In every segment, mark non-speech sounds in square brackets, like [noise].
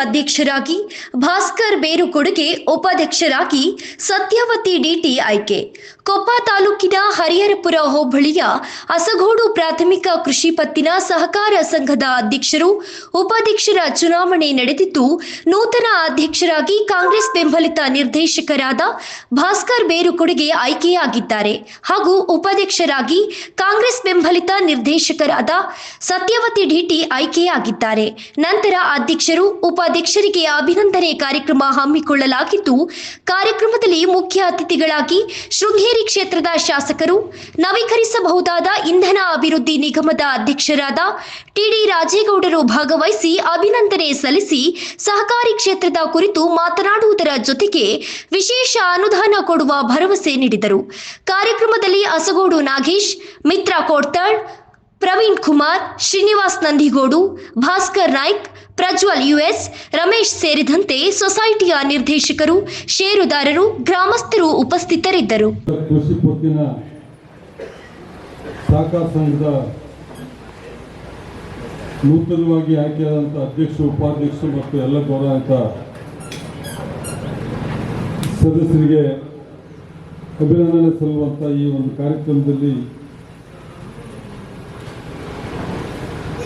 ಅಧ್ಯಕ್ಷರಾಗಿ ಭಾಸ್ಕರ್ ಬೇರುಕೊಡುಗೆ ಉಪಾಧ್ಯಕ್ಷರಾಗಿ ಸತ್ಯವತಿ ಡಿಟಿ ಆಯ್ಕೆ ಕೊಪ್ಪ ತಾಲೂಕಿನ ಹರಿಹರಪುರ ಹೋಬಳಿಯ ಅಸಗೋಡು ಪ್ರಾಥಮಿಕ ಕೃಷಿ ಪತ್ತಿನ ಸಹಕಾರ ಸಂಘದ ಅಧ್ಯಕ್ಷರು, ಉಪಾಧ್ಯಕ್ಷರ ಚುನಾವಣೆ ನಡೆದಿದ್ದು, ನೂತನ ಅಧ್ಯಕ್ಷರಾಗಿ ಕಾಂಗ್ರೆಸ್ ಬೆಂಬಲಿತ ನಿರ್ದೇಶಕರಾದ ಭಾಸ್ಕರ್ ಬೇರುಕೊಡುಗೆ ಆಯ್ಕೆಯಾಗಿದ್ದಾರೆ. ಹಾಗೂ ಉಪಾಧ್ಯಕ್ಷರಾಗಿ ಕಾಂಗ್ರೆಸ್ ಬೆಂಬಲಿತ ನಿರ್ದೇಶಕರಾದ ಸತ್ಯವತಿ ಡಿಟಿ ಆಯ್ಕೆಯಾಗಿದ್ದಾರೆ. ನಂತರ ಅಧ್ಯಕ್ಷರು, ಉಪಾಧ್ಯಕ್ಷರಿಗೆ ಅಭಿನಂದನೆ ಕಾರ್ಯಕ್ರಮ ಹಮ್ಮಿಕೊಳ್ಳಲಾಗಿದ್ದು, ಕಾರ್ಯಕ್ರಮದಲ್ಲಿ ಮುಖ್ಯ ಅತಿಥಿಗಳಾಗಿ ಶೃಂಗೇರಿ ಕ್ಷೇತ್ರದ ಶಾಸಕರು ನವೀಕರಿಸಬಹುದಾದ ಇಂಧನ ಅಭಿವೃದ್ಧಿ ನಿಗಮದ ಅಧ್ಯಕ್ಷರಾದ ಟಿಡಿ ರಾಜೇಗೌಡರು ಭಾಗವಹಿಸಿ ಅಭಿನಂದನೆ ಸಲ್ಲಿಸಿ ಸಹಕಾರಿ ಕ್ಷೇತ್ರದ ಕುರಿತು ಮಾತನಾಡುವುದರ ಜೊತೆಗೆ ವಿಶೇಷ ಅನುದಾನ ಕೊಡುವ ಭರವಸೆ ನೀಡಿದರು. ಕಾರ್ಯಕ್ರಮದಲ್ಲಿ ಅಸಗೋಡು ನಾಗೇಶ್, ಮಿತ್ರ ಕೋಡ್ತಾಳ್, ಪ್ರವೀಣ್ ಕುಮಾರ್, ಶ್ರೀನಿವಾಸ್ ನಂದಿಗೋಡು, ಭಾಸ್ಕರ್ ನಾಯ್ಕ್ ಪ್ರಜ್ವಲ್ ಯುಎಸ್, ರಮೇಶ್ ಸೇರಿದಂತೆ ಸೊಸೈಟಿಯ ನಿರ್ದೇಶಕರು, ಷೇರುದಾರರು, ಗ್ರಾಮಸ್ಥರು ಉಪಸ್ಥಿತರಿದ್ದರು. ಕೃಷಿ ಸಂಘದ ನೂತನವಾಗಿ ಆಯ್ಕೆಯಾದಂಥ ಅಧ್ಯಕ್ಷರು ಉಪಾಧ್ಯಕ್ಷರು ಮತ್ತು ಎಲ್ಲ ಗೌರವಾನ್ವಿತ ಸದಸ್ಯರಿಗೆ ಅಭಿನಂದನೆ ಸಲ್ಲುವಂಥ ಈ ಒಂದು ಕಾರ್ಯಕ್ರಮದಲ್ಲಿ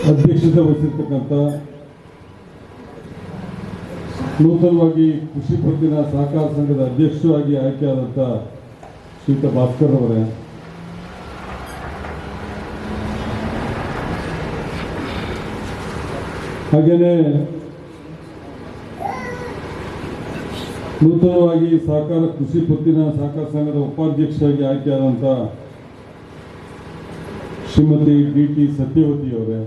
ಅಧ್ಯಕ್ಷತೆ ವಹಿಸಿರ್ತಕ್ಕಂಥ ನೂತನವಾಗಿ ಕೃಷಿ ಪತ್ತಿನ ಸಹಕಾರ ಸಂಘದ ಅಧ್ಯಕ್ಷರಾಗಿ ಆಯ್ಕೆಯಾದಂಥ ಶ್ರೀತ ಭಾಸ್ಕರ್ ಅವರೇ. ಹಾಗೇನೆ ನೂತನವಾಗಿ ಸಹಕಾರ, ಕೃಷಿ ಪತ್ತಿನ ಸಹಕಾರ ಸಂಘದ ಉಪಾಧ್ಯಕ್ಷರಾಗಿ ಆಯ್ಕೆಯಾದಂಥ ಶ್ರೀಮತಿ ಡಿ ಟಿ ಸತ್ಯವತಿ ಅವರೇ.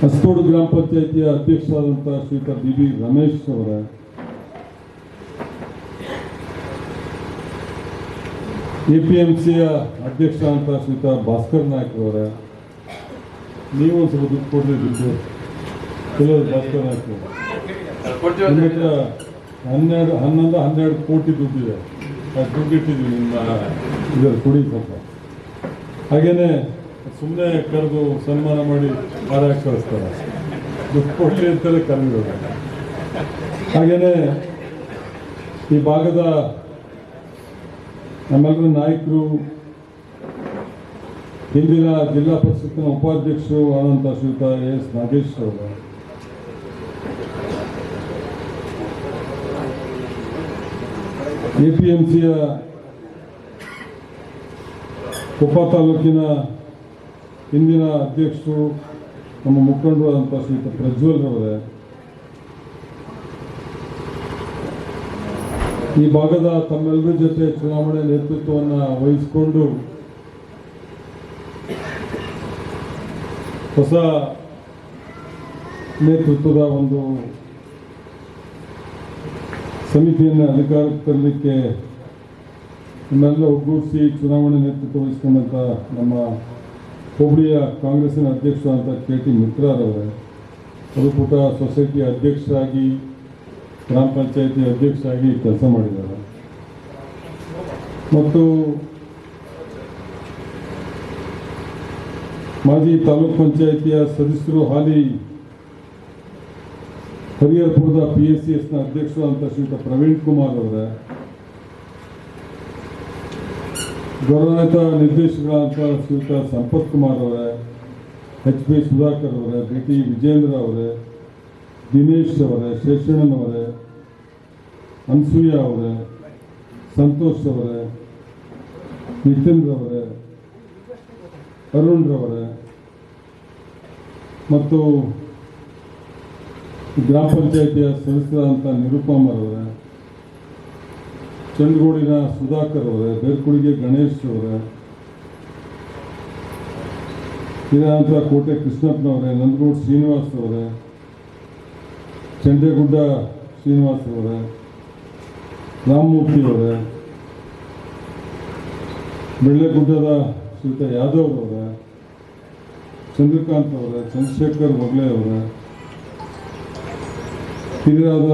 ಹೊಸಕೋಡು ಗ್ರಾಮ ಪಂಚಾಯಿತಿಯ ಅಧ್ಯಕ್ಷರಾದಂಥ ಶ್ರೀಯುತ ಬಿ ಬಿ ರಮೇಶ್ ಅವರ. ಎ ಪಿ ಎಂ ಸಿಯ ಅಧ್ಯಕ್ಷ ಅಂತ ಶ್ರೀಯುತ ಭಾಸ್ಕರ್ ನಾಯ್ಕ ಅವರ. ನೀವು ಒಂದು ಸ್ವಲ್ಪ ದುಡ್ಡು ಕೊಡ್ರಿ ದುಡ್ಡು. ಕೆಲವರು ಭಾಸ್ಕರ್ ನಾಯ್ಕ. ನಿಮ್ಮ ಹತ್ರ ಹನ್ನೆರಡು ಹನ್ನೊಂದು ಹನ್ನೆರಡು ಕೋಟಿ ದುಡ್ಡಿದೆ. ದುಡ್ಡು ಇಟ್ಟಿದ್ವಿ ನಿಮ್ಮ ಇದರ ಕುಡಿ ಸ್ವಲ್ಪ. ಹಾಗೇನೆ ಸುಮ್ಮನೆ ಕರೆದು ಸನ್ಮಾನ ಮಾಡಿ ಮಾರಾ ಕಳಿಸ್ತಾರೆ. ದುಡ್ಡು ಕೊಟ್ಟಿ ಅಂತಲೇ ಕರೆದಿರೋದು ಹಾಗೇನೆ ಈ ಭಾಗದ ನಮ್ಮೆಲ್ಲರ ನಾಯಕರು ಹಿಂದಿನ ಜಿಲ್ಲಾ ಪರಿಷತ್ತಿನ ಉಪಾಧ್ಯಕ್ಷರು ಆದಂಥ ಶ್ರೀಯುತ ಎಸ್ ನಾಗೇಶ್ ಅವರು. ಎ ಪಿ ಎಂ ಸಿಯ ಕೊಪ್ಪ ತಾಲೂಕಿನ ಹಿಂದಿನ ಅಧ್ಯಕ್ಷರು, ನಮ್ಮ ಮುಖಂಡರು ಆದಂತಹ ಶ್ರೀಯುತ ಪ್ರಜ್ವಲ್ ರವರೇ, ಈ ಭಾಗದ ತಮ್ಮೆಲ್ಲರ ಜೊತೆ ಚುನಾವಣೆ ನೇತೃತ್ವವನ್ನು ವಹಿಸಿಕೊಂಡು ಹೊಸ ನೇತೃತ್ವದ ಒಂದು ಸಮಿತಿಯನ್ನು ಅಧಿಕಾರಕ್ಕೆ ತರಲಿಕ್ಕೆ ನಮ್ಮೆಲ್ಲ ಒಗ್ಗೂಡಿಸಿ ಚುನಾವಣೆ ನೇತೃತ್ವ ವಹಿಸ್ಕೊಂಡಂಥ ನಮ್ಮ ಹೋಬಳಿಯ ಕಾಂಗ್ರೆಸ್ನ ಅಧ್ಯಕ್ಷ ಅಂತ ಕೆ ಟಿ ಮಿತ್ರರವರೇ. ಅದು ಪುಟ ಸೊಸೈಟಿ ಅಧ್ಯಕ್ಷರಾಗಿ, ಗ್ರಾಮ ಪಂಚಾಯತಿ ಅಧ್ಯಕ್ಷರಾಗಿ ಕೆಲಸ ಮಾಡಿದ್ದಾರೆ. ಮತ್ತು ಮಾಜಿ ತಾಲೂಕ್ ಪಂಚಾಯತಿಯ ಸದಸ್ಯರು ಹಾಲಿ ಹರಿಹರಪುರದ ಪಿ ಎಸ್ ಸಿ ಎಸ್ನ ಅಧ್ಯಕ್ಷರು ಅಂತ ಶ್ರೀಯುತ ಪ್ರವೀಣ್ ಕುಮಾರ್ ಅವರೇ. ಗೌರವಾನ್ವಿತ ನಿರ್ದೇಶಕರಾದಂಥ ಶ್ರೀಯುತ ಸಂಪತ್ ಕುಮಾರ್ ಅವರೇ ಎಚ್ ಪಿ ಸುಧಾಕರ್ ಅವರೇ ಬಿ ಟಿ ವಿಜೇಂದ್ರ ಅವರೇ, ದಿನೇಶ್ ಅವರೇ ಶೇಷಣ್ಣ ಅವರೇ, ಅನ್ಸೂಯ ಅವರೇ, ಸಂತೋಷ್ ಅವರೇ ನಿತಿನ್ ರವರೇ ಅರುಣ್ ರವರೇ, ಮತ್ತು ಗ್ರಾಮ ಪಂಚಾಯಿತಿಯ ಸದಸ್ಯರಾದಂಥ ನಿರುಪಮ್ ಅವರೇ ಚಂದ್ರಗೂಡಿನ ಸುಧಾಕರ್ ಅವರೇ ಬೇರ್ಕುಡಿಗೆ ಗಣೇಶ್ ಅವರೇ ಇದಾದಂಥ ಕೋಟೆ ಕೃಷ್ಣಪ್ಪನವರೇ, ನಂದಗೋಡು ಶ್ರೀನಿವಾಸ್ ಅವರೇ, ಚಂಡೇಗುಡ್ಡ ಶ್ರೀನಿವಾಸ್ ಅವರೇ, ರಾಮಮೂರ್ತಿ ಅವರೇ, ಬೆಳ್ಳೆಗುಡ್ಡದ ಶ್ರೀತ ಯಾದವ್ ಅವರೇ, ಚಂದ್ರಕಾಂತ್ ಅವರೇ, ಚಂದ್ರಶೇಖರ್ ಬೊಗ್ಲೆ ಅವರೇ ಹಿರಿಯರಾದ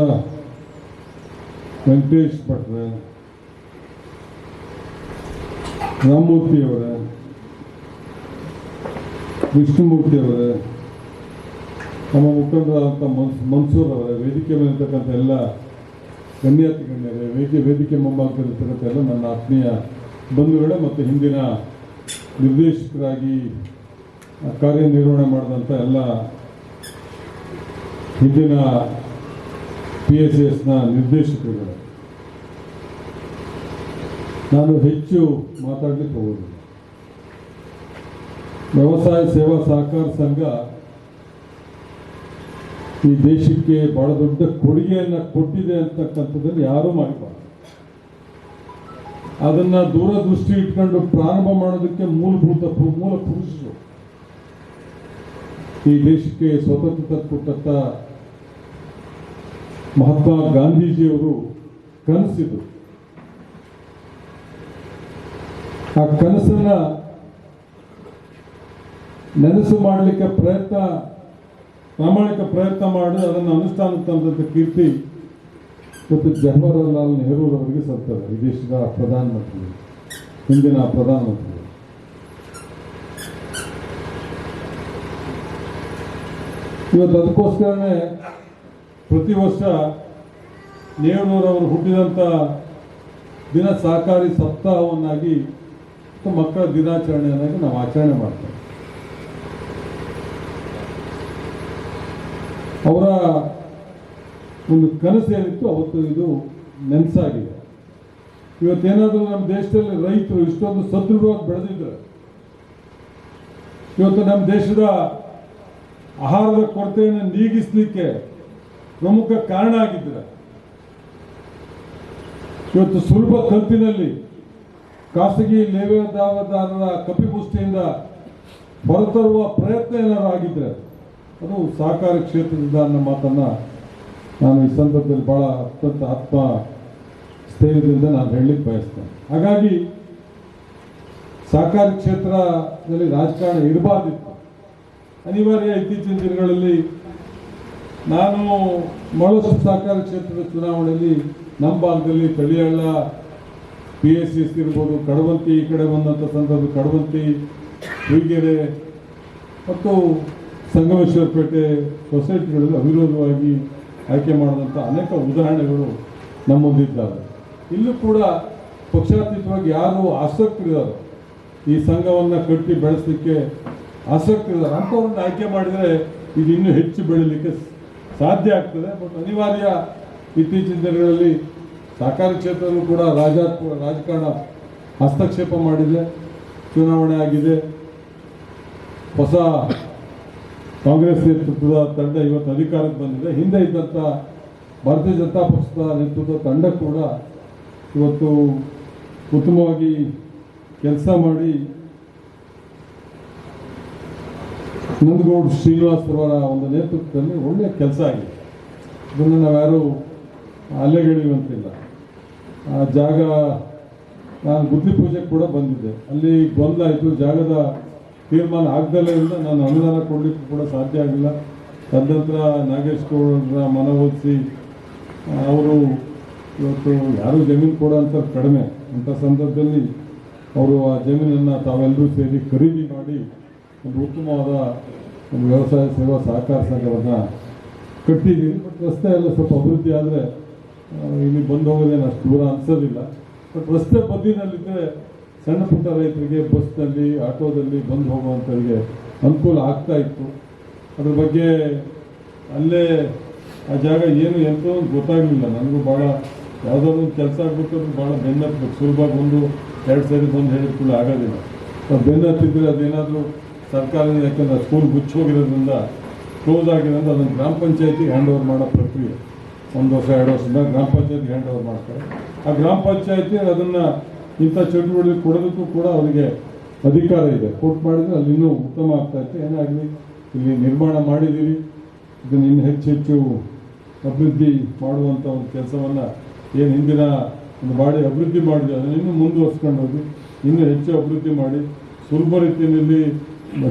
ವೆಂಕಟೇಶ್ ಭಟ್ರೆ ರಾಮಮೂರ್ತಿ ವಿಷ್ಣುಮೂರ್ತಿಯವರ, ನಮ್ಮ ಮುಖಂಡರಾದಂಥ ಮನ್ಸ್, ಮನ್ಸೂರ್ ಅವರ, ವೇದಿಕೆ ಮೇಲೆ ಇರ್ತಕ್ಕಂಥ ಎಲ್ಲ ಗಣ್ಯಾತಿ ಗಣ್ಯರೇ ವೇದಿಕೆ ವೇದಿಕೆ ಮುಂಭಾಗದಲ್ಲಿರ್ತಕ್ಕಂಥ ಎಲ್ಲ ನನ್ನ ಆತ್ಮೀಯ ಬಂಧುಗಳೇ ಮತ್ತು ಹಿಂದಿನ ನಿರ್ದೇಶಕರಾಗಿ ಕಾರ್ಯನಿರ್ವಹಣೆ ಮಾಡಿದಂಥ ಎಲ್ಲ ಹಿಂದಿನ ಪಿ ಎಸ್ ಎಸ್ನ ನಿರ್ದೇಶಕರುಗಳು. ನಾನು ಹೆಚ್ಚು ಮಾತಾಡಲಿಕ್ಕೆ ಹೋಗೋದಿಲ್ಲ. ವ್ಯವಸಾಯ ಸೇವಾ ಸಹಕಾರ ಸಂಘ ಈ ದೇಶಕ್ಕೆ ಬಹಳ ದೊಡ್ಡ ಕೊಡುಗೆಯನ್ನು ಕೊಟ್ಟಿದೆ ಅಂತಕ್ಕಂಥದ್ದನ್ನು ಯಾರೂ ಮಾಡಿಬಾರ್ದು. ಅದನ್ನ ದೂರದೃಷ್ಟಿ ಇಟ್ಕೊಂಡು ಪ್ರಾರಂಭ ಮಾಡೋದಕ್ಕೆ ಮೂಲಭೂತ ಮೂಲ ಪುರುಷರು. ಈ ದೇಶಕ್ಕೆ ಸ್ವತಂತ್ರ ಕೊಟ್ಟಂತ ಮಹಾತ್ಮ ಗಾಂಧೀಜಿಯವರು ಕನಸಿದ್ರು. ಆ ಕನಸನ್ನ ನೆನಸು ಮಾಡಲಿಕ್ಕೆ ಪ್ರಯತ್ನ, ಪ್ರಾಮಾಣಿಕ ಪ್ರಯತ್ನ ಮಾಡಿ ಅದನ್ನು ಅನುಷ್ಠಾನ ಕೀರ್ತಿ ಮತ್ತು ಜವಾಹರಲಾಲ್ ನೆಹರೂರವರಿಗೆ ಸಲ್ತದೆ ಈ ದೇಶದ ಪ್ರಧಾನಮಂತ್ರಿ ಹಿಂದಿನ ಪ್ರಧಾನಮಂತ್ರಿ ಇವತ್ತು ಅದಕ್ಕೋಸ್ಕರನೇ ಪ್ರತಿ ವರ್ಷ ನೆಹರೂರವರು ಹುಟ್ಟಿದಂಥ ದಿನ ಸಹಕಾರಿ ಸಪ್ತಾಹವನ್ನಾಗಿ ಮಕ್ಕಳ ದಿನಾಚರಣೆಯನ್ನಾಗಿ ನಾವು ಆಚರಣೆ ಮಾಡ್ತೇವೆ. ಅವರ ಒಂದು ಕನಸು ಏನಿತ್ತು, ಅವತ್ತು ಇದು ನೆನಸಾಗಿದೆ. ಇವತ್ತೇನಾದರೂ ನಮ್ಮ ದೇಶದಲ್ಲಿ ರೈತರು ಇಷ್ಟೊಂದು ಸದೃಢವಾಗಿ ಬೆಳೆದಿದ್ದಾರೆ ಇವತ್ತು ನಮ್ಮ ದೇಶದ ಆಹಾರದ ಕೊರತೆಯನ್ನು ನೀಗಿಸಲಿಕ್ಕೆ ಪ್ರಮುಖ ಕಾರಣ ಆಗಿದ್ದಾರೆ ಇವತ್ತು ಸುಲಭ ಕಂತಿನಲ್ಲಿ ಖಾಸಗಿ ಲೇವಾದಾರದಾರರ ಕಪಿಪುಷ್ಟಿಯಿಂದ ಹೊರತರುವ ಪ್ರಯತ್ನ ಏನಾದ್ರು ಆಗಿದ್ದರೆ ಅದು ಸಹಕಾರ ಕ್ಷೇತ್ರದಿಂದ ಅನ್ನೋ ಮಾತನ್ನು ನಾನು ಈ ಸಂದರ್ಭದಲ್ಲಿ ಭಾಳ ಅತ್ಯಂತ ಆತ್ಮ ಸ್ಥೈರ್ಯದಿಂದ ನಾನು ಹೇಳಲಿಕ್ಕೆ ಬಯಸ್ತೇನೆ. ಹಾಗಾಗಿ ಸಹಕಾರ ಕ್ಷೇತ್ರದಲ್ಲಿ ರಾಜಕಾರಣ ಇರಬಾರ್ದಿತ್ತು. ಅನಿವಾರ್ಯ ಇತ್ತೀಚಿನ ದಿನಗಳಲ್ಲಿ ನಾನು ಮಳಸು ಸಹಕಾರ ಕ್ಷೇತ್ರದ ಚುನಾವಣೆಯಲ್ಲಿ ನಮ್ಮ ಭಾಗದಲ್ಲಿ ತಳಿಯಳ್ಳ ಪಿ ಎಸ್ ಎಸ್ ಇರ್ಬೋದು, ಕಡವಂತಿ ಈ ಕಡೆ ಬಂದಂಥ ಸಂದರ್ಭ, ಕಡವಂತಿ ಹುಯಿಗೆರೆ ಮತ್ತು ಸಂಗಮೇಶ್ವರಪೇಟೆ ಸೊಸೈಟಿಗಳಲ್ಲಿ ಅವಿರೋಧವಾಗಿ ಆಯ್ಕೆ ಮಾಡಿದಂಥ ಅನೇಕ ಉದಾಹರಣೆಗಳು ನಮ್ಮಲ್ಲಿದ್ದಾವೆ. ಇಲ್ಲೂ ಕೂಡ ಪಕ್ಷಾತೀತವಾಗಿ ಯಾರು ಆಸಕ್ತರಿದ್ದಾರೆ ಈ ಸಂಘವನ್ನು ಕಟ್ಟಿ ಬೆಳೆಸಲಿಕ್ಕೆ ಆಸಕ್ತರಿದ್ದಾರೆ ಅಂಥವ್ರನ್ನ ಆಯ್ಕೆ ಮಾಡಿದರೆ ಇದು ಇನ್ನೂ ಹೆಚ್ಚು ಬೆಳೀಲಿಕ್ಕೆ ಸಾಧ್ಯ ಆಗ್ತದೆ. ಬಟ್ ಅನಿವಾರ್ಯ ಇತ್ತೀಚಿನ ದಿನಗಳಲ್ಲಿ ಸಹಕಾರಿ ಕ್ಷೇತ್ರದಲ್ಲೂ ಕೂಡ ರಾಜ ರಾಜಕಾರಣ ಹಸ್ತಕ್ಷೇಪ ಮಾಡಿದೆ, ಚುನಾವಣೆ ಆಗಿದೆ. ಹೊಸ ಕಾಂಗ್ರೆಸ್ ನೇತೃತ್ವದ ತಂಡ ಇವತ್ತು ಅಧಿಕಾರಕ್ಕೆ ಬಂದಿದೆ. ಹಿಂದೆ ಇದ್ದಂಥ ಭಾರತೀಯ ಜನತಾ ಪಕ್ಷದ ನೇತೃತ್ವದ ತಂಡ ಕೂಡ ಇವತ್ತು ಉತ್ತಮವಾಗಿ ಕೆಲಸ ಮಾಡಿ ನಂದಗೌಡ ಶ್ರೀನಿವಾಸ್ ಅವರ ಒಂದು ನೇತೃತ್ವದಲ್ಲಿ ಒಳ್ಳೆಯ ಕೆಲಸ ಆಗಿದೆ. ಇದನ್ನು ನಾವ್ಯಾರು ಅಲೆಗೆಳೆಯುವಂತಿಲ್ಲ ಆ ಜಾಗ, ನಾನು ಬುದ್ಧಿ ಪೂಜೆಗೆ ಕೂಡ ಬಂದಿದ್ದೆ. ಅಲ್ಲಿ ಗೊಂದಲ ಆಯಿತು. ಜಾಗದ ತೀರ್ಮಾನ ಆಗ್ದಲೇರಿಂದ ನಾನು ಅನುದಾನ ಕೊಡಲಿಕ್ಕೆ ಕೂಡ ಸಾಧ್ಯ ಆಗಿಲ್ಲ. ತದನಂತರ ನಾಗೇಶ್ ಗೌಡರ ಮನವೊಲಿಸಿ ಅವರು ಇವತ್ತು ಯಾರು ಜಮೀನು ಕೊಡೋಂಥ ಕಡಿಮೆ. ಅಂಥ ಸಂದರ್ಭದಲ್ಲಿ ಅವರು ಆ ಜಮೀನನ್ನು ತಾವೆಲ್ಲರೂ ಸೇರಿ ಖರೀದಿ ಮಾಡಿ ಒಂದು ಉತ್ತಮವಾದ ಒಂದು ವ್ಯವಸಾಯ ಸೇವಾ ಸಹಕಾರ ಸಂಘವನ್ನು ಕಟ್ಟಿದ್ದೀವಿ ರಸ್ತೆ ಎಲ್ಲ ಸ್ವಲ್ಪ ಅಭಿವೃದ್ಧಿ ಆದರೆ ಇಲ್ಲಿ ಬಂದು ಹೋಗೋದೇನು ಅಷ್ಟು ದೂರ ಅನ್ಸೋದಿಲ್ಲ. ಬಟ್ ರಸ್ತೆ ಬದಿನಲ್ಲಿದ್ದರೆ ಸಣ್ಣ ಪುಟ್ಟ ರೈತರಿಗೆ ಬಸ್ನಲ್ಲಿ ಆಟೋದಲ್ಲಿ ಬಂದು ಹೋಗುವಂಥವ್ರಿಗೆ ಅನುಕೂಲ ಆಗ್ತಾ ಇತ್ತು. ಅದ್ರ ಬಗ್ಗೆ ಅಲ್ಲೇ ಆ ಜಾಗ ಏನು ಎಂತ ಗೊತ್ತಾಗಲಿಲ್ಲ. ನನಗೂ ಭಾಳ ಯಾವುದಾದ್ರು ಒಂದು ಕೆಲಸ ಅಂದ್ರೆ ಭಾಳ ಬೆನ್ನತ್ಬೇಕು ಸುಲಭವಾಗಿ ಒಂದು ಎರಡು ಸರಿ ಬಂದು ಹೇಳಿದ ಕೂಡ ಆಗೋದಿಲ್ಲ. ಆ ಬೆನ್ನತ್ತಿದ್ರೆ ಅದೇನಾದರೂ ಸರ್ಕಾರದಿಂದ, ಯಾಕಂದ್ರೆ ಸ್ಕೂಲ್ ಮುಚ್ಚೋಗಿರೋದ್ರಿಂದ ಕ್ಲೋಸ್ ಆಗಿರೋದ್ರಿಂದ ಅದನ್ನು ಗ್ರಾಮ ಪಂಚಾಯತಿಗೆ ಹ್ಯಾಂಡ್ ಓವರ್ ಮಾಡೋ ಪ್ರಕ್ರಿಯೆ. ಒಂದು ವರ್ಷ, ಎರಡು ವರ್ಷದಿಂದ ಗ್ರಾಮ ಪಂಚಾಯತ್ ಹ್ಯಾಂಡ್ ಓವರ್ ಮಾಡ್ತಾರೆ. ಆ ಗ್ರಾಮ ಪಂಚಾಯತಿ ಅದನ್ನು ಇಂಥ ಚಟುವಟಿಕೆ ಕೊಡೋದಕ್ಕೂ ಕೂಡ ಅವರಿಗೆ ಅಧಿಕಾರ ಇದೆ. ಕೊಟ್ಟು ಮಾಡಿದರೆ ಅಲ್ಲಿ ಇನ್ನೂ ಉತ್ತಮ ಆಗ್ತಾ ಇತ್ತು. ಏನೇ ಆಗಲಿ, ಇಲ್ಲಿ ನಿರ್ಮಾಣ ಮಾಡಿದ್ದೀವಿ ಇದನ್ನು ಇನ್ನು ಹೆಚ್ಚು ಹೆಚ್ಚು ಅಭಿವೃದ್ಧಿ ಮಾಡುವಂಥ ಒಂದು ಕೆಲಸವನ್ನು ಏನು ಹಿಂದಿನ ಒಂದು ಮಾಡಿ ಅಭಿವೃದ್ಧಿ ಮಾಡಿದೆ, ಅದನ್ನು ಇನ್ನೂ ಮುಂದುವರ್ಸ್ಕೊಂಡು ಹೋಗಿ, ಇನ್ನೂ ಹೆಚ್ಚು ಅಭಿವೃದ್ಧಿ ಮಾಡಿ ಸುಲಭ ರೀತಿಯಲ್ಲಿ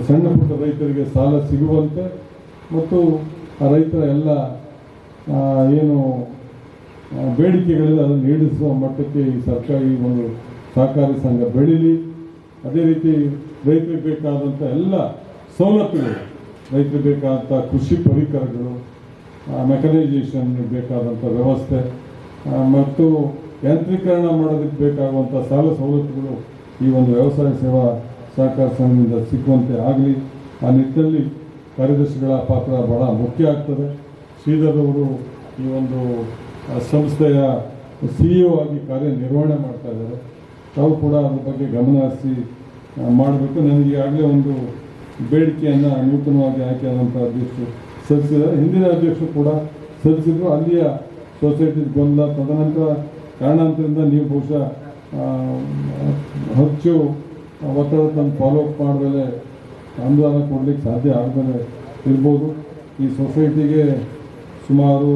ಸಣ್ಣ ಪುಟ್ಟ ರೈತರಿಗೆ ಸಾಲ ಸಿಗುವಂತೆ, ಮತ್ತು ಆ ರೈತರ ಎಲ್ಲ ಏನು ಬೇಡಿಕೆಗಳಿದೆ ಅದನ್ನು ಈಡಿಸುವ ಮಟ್ಟಕ್ಕೆ ಈ ಸರ್ಕಾರಿ ಒಂದು ಸಹಕಾರಿ ಸಂಘ ಬೆಳೀಲಿ. ಅದೇ ರೀತಿ ರೈತರಿಗೆ ಬೇಕಾದಂಥ ಎಲ್ಲ ಸವಲತ್ತುಗಳು, ರೈತರಿಗೆ ಬೇಕಾದಂಥ ಕೃಷಿ ಪರಿಕರಗಳು ಮೆಕನೈಸೇಷನ್ ಬೇಕಾದಂಥ ವ್ಯವಸ್ಥೆ ಮತ್ತು ಯಾಂತ್ರೀಕರಣ ಮಾಡೋದಕ್ಕೆ ಬೇಕಾಗುವಂಥ ಸಾಲ ಸವಲತ್ತುಗಳು ಈ ಒಂದು ವ್ಯವಸಾಯ ಸೇವಾ ಸಹಕಾರ ಸಂಘದಿಂದ ಸಿಕ್ಕುವಂತೆ ಆಗಲಿ. ಆ ನಿಟ್ಟಿನಲ್ಲಿ ಕಾರ್ಯದರ್ಶಿಗಳ ಪಾತ್ರ ಬಹಳ ಮುಖ್ಯ ಆಗ್ತದೆ. ಶ್ರೀಧರ್ ಅವರು ಈ ಒಂದು ಸಂಸ್ಥೆಯ ಸಿ ಇ ಆಗಿ ಕಾರ್ಯನಿರ್ವಹಣೆ ಮಾಡ್ತಾ ಇದ್ದಾರೆ. ತಾವು ಕೂಡ ಅದ್ರ ಬಗ್ಗೆ ಗಮನ ಹರಿಸಿ ಮಾಡಬೇಕು. ನನಗೆ ಈಗಾಗಲೇ ಒಂದು ಬೇಡಿಕೆಯನ್ನು ನೂತನವಾಗಿ ಆಯ್ಕೆ ಆದಂಥ ಅಧ್ಯಕ್ಷರು ಸಲ್ಲಿಸಿದ್ದಾರೆ. ಹಿಂದಿನ ಅಧ್ಯಕ್ಷರು ಕೂಡ ಸಲ್ಲಿಸಿದ್ರು. ಅಲ್ಲಿಯ ಸೊಸೈಟಿ ಗೊಂದಲ ತದನಂತರ ಕಾರಣಾಂತರದಿಂದ ನೀವು ಬಹುಶಃ ಹೆಚ್ಚು ಒತ್ತಡ ತಂದು ಫಾಲೋ ಅಪ್ ಮಾಡಿದ್ರೆ ಅನುದಾನ ಕೊಡಲಿಕ್ಕೆ ಸಾಧ್ಯ ಆಗದೇ ಇರ್ಬೋದು. ಈ ಸೊಸೈಟಿಗೆ ಸುಮಾರು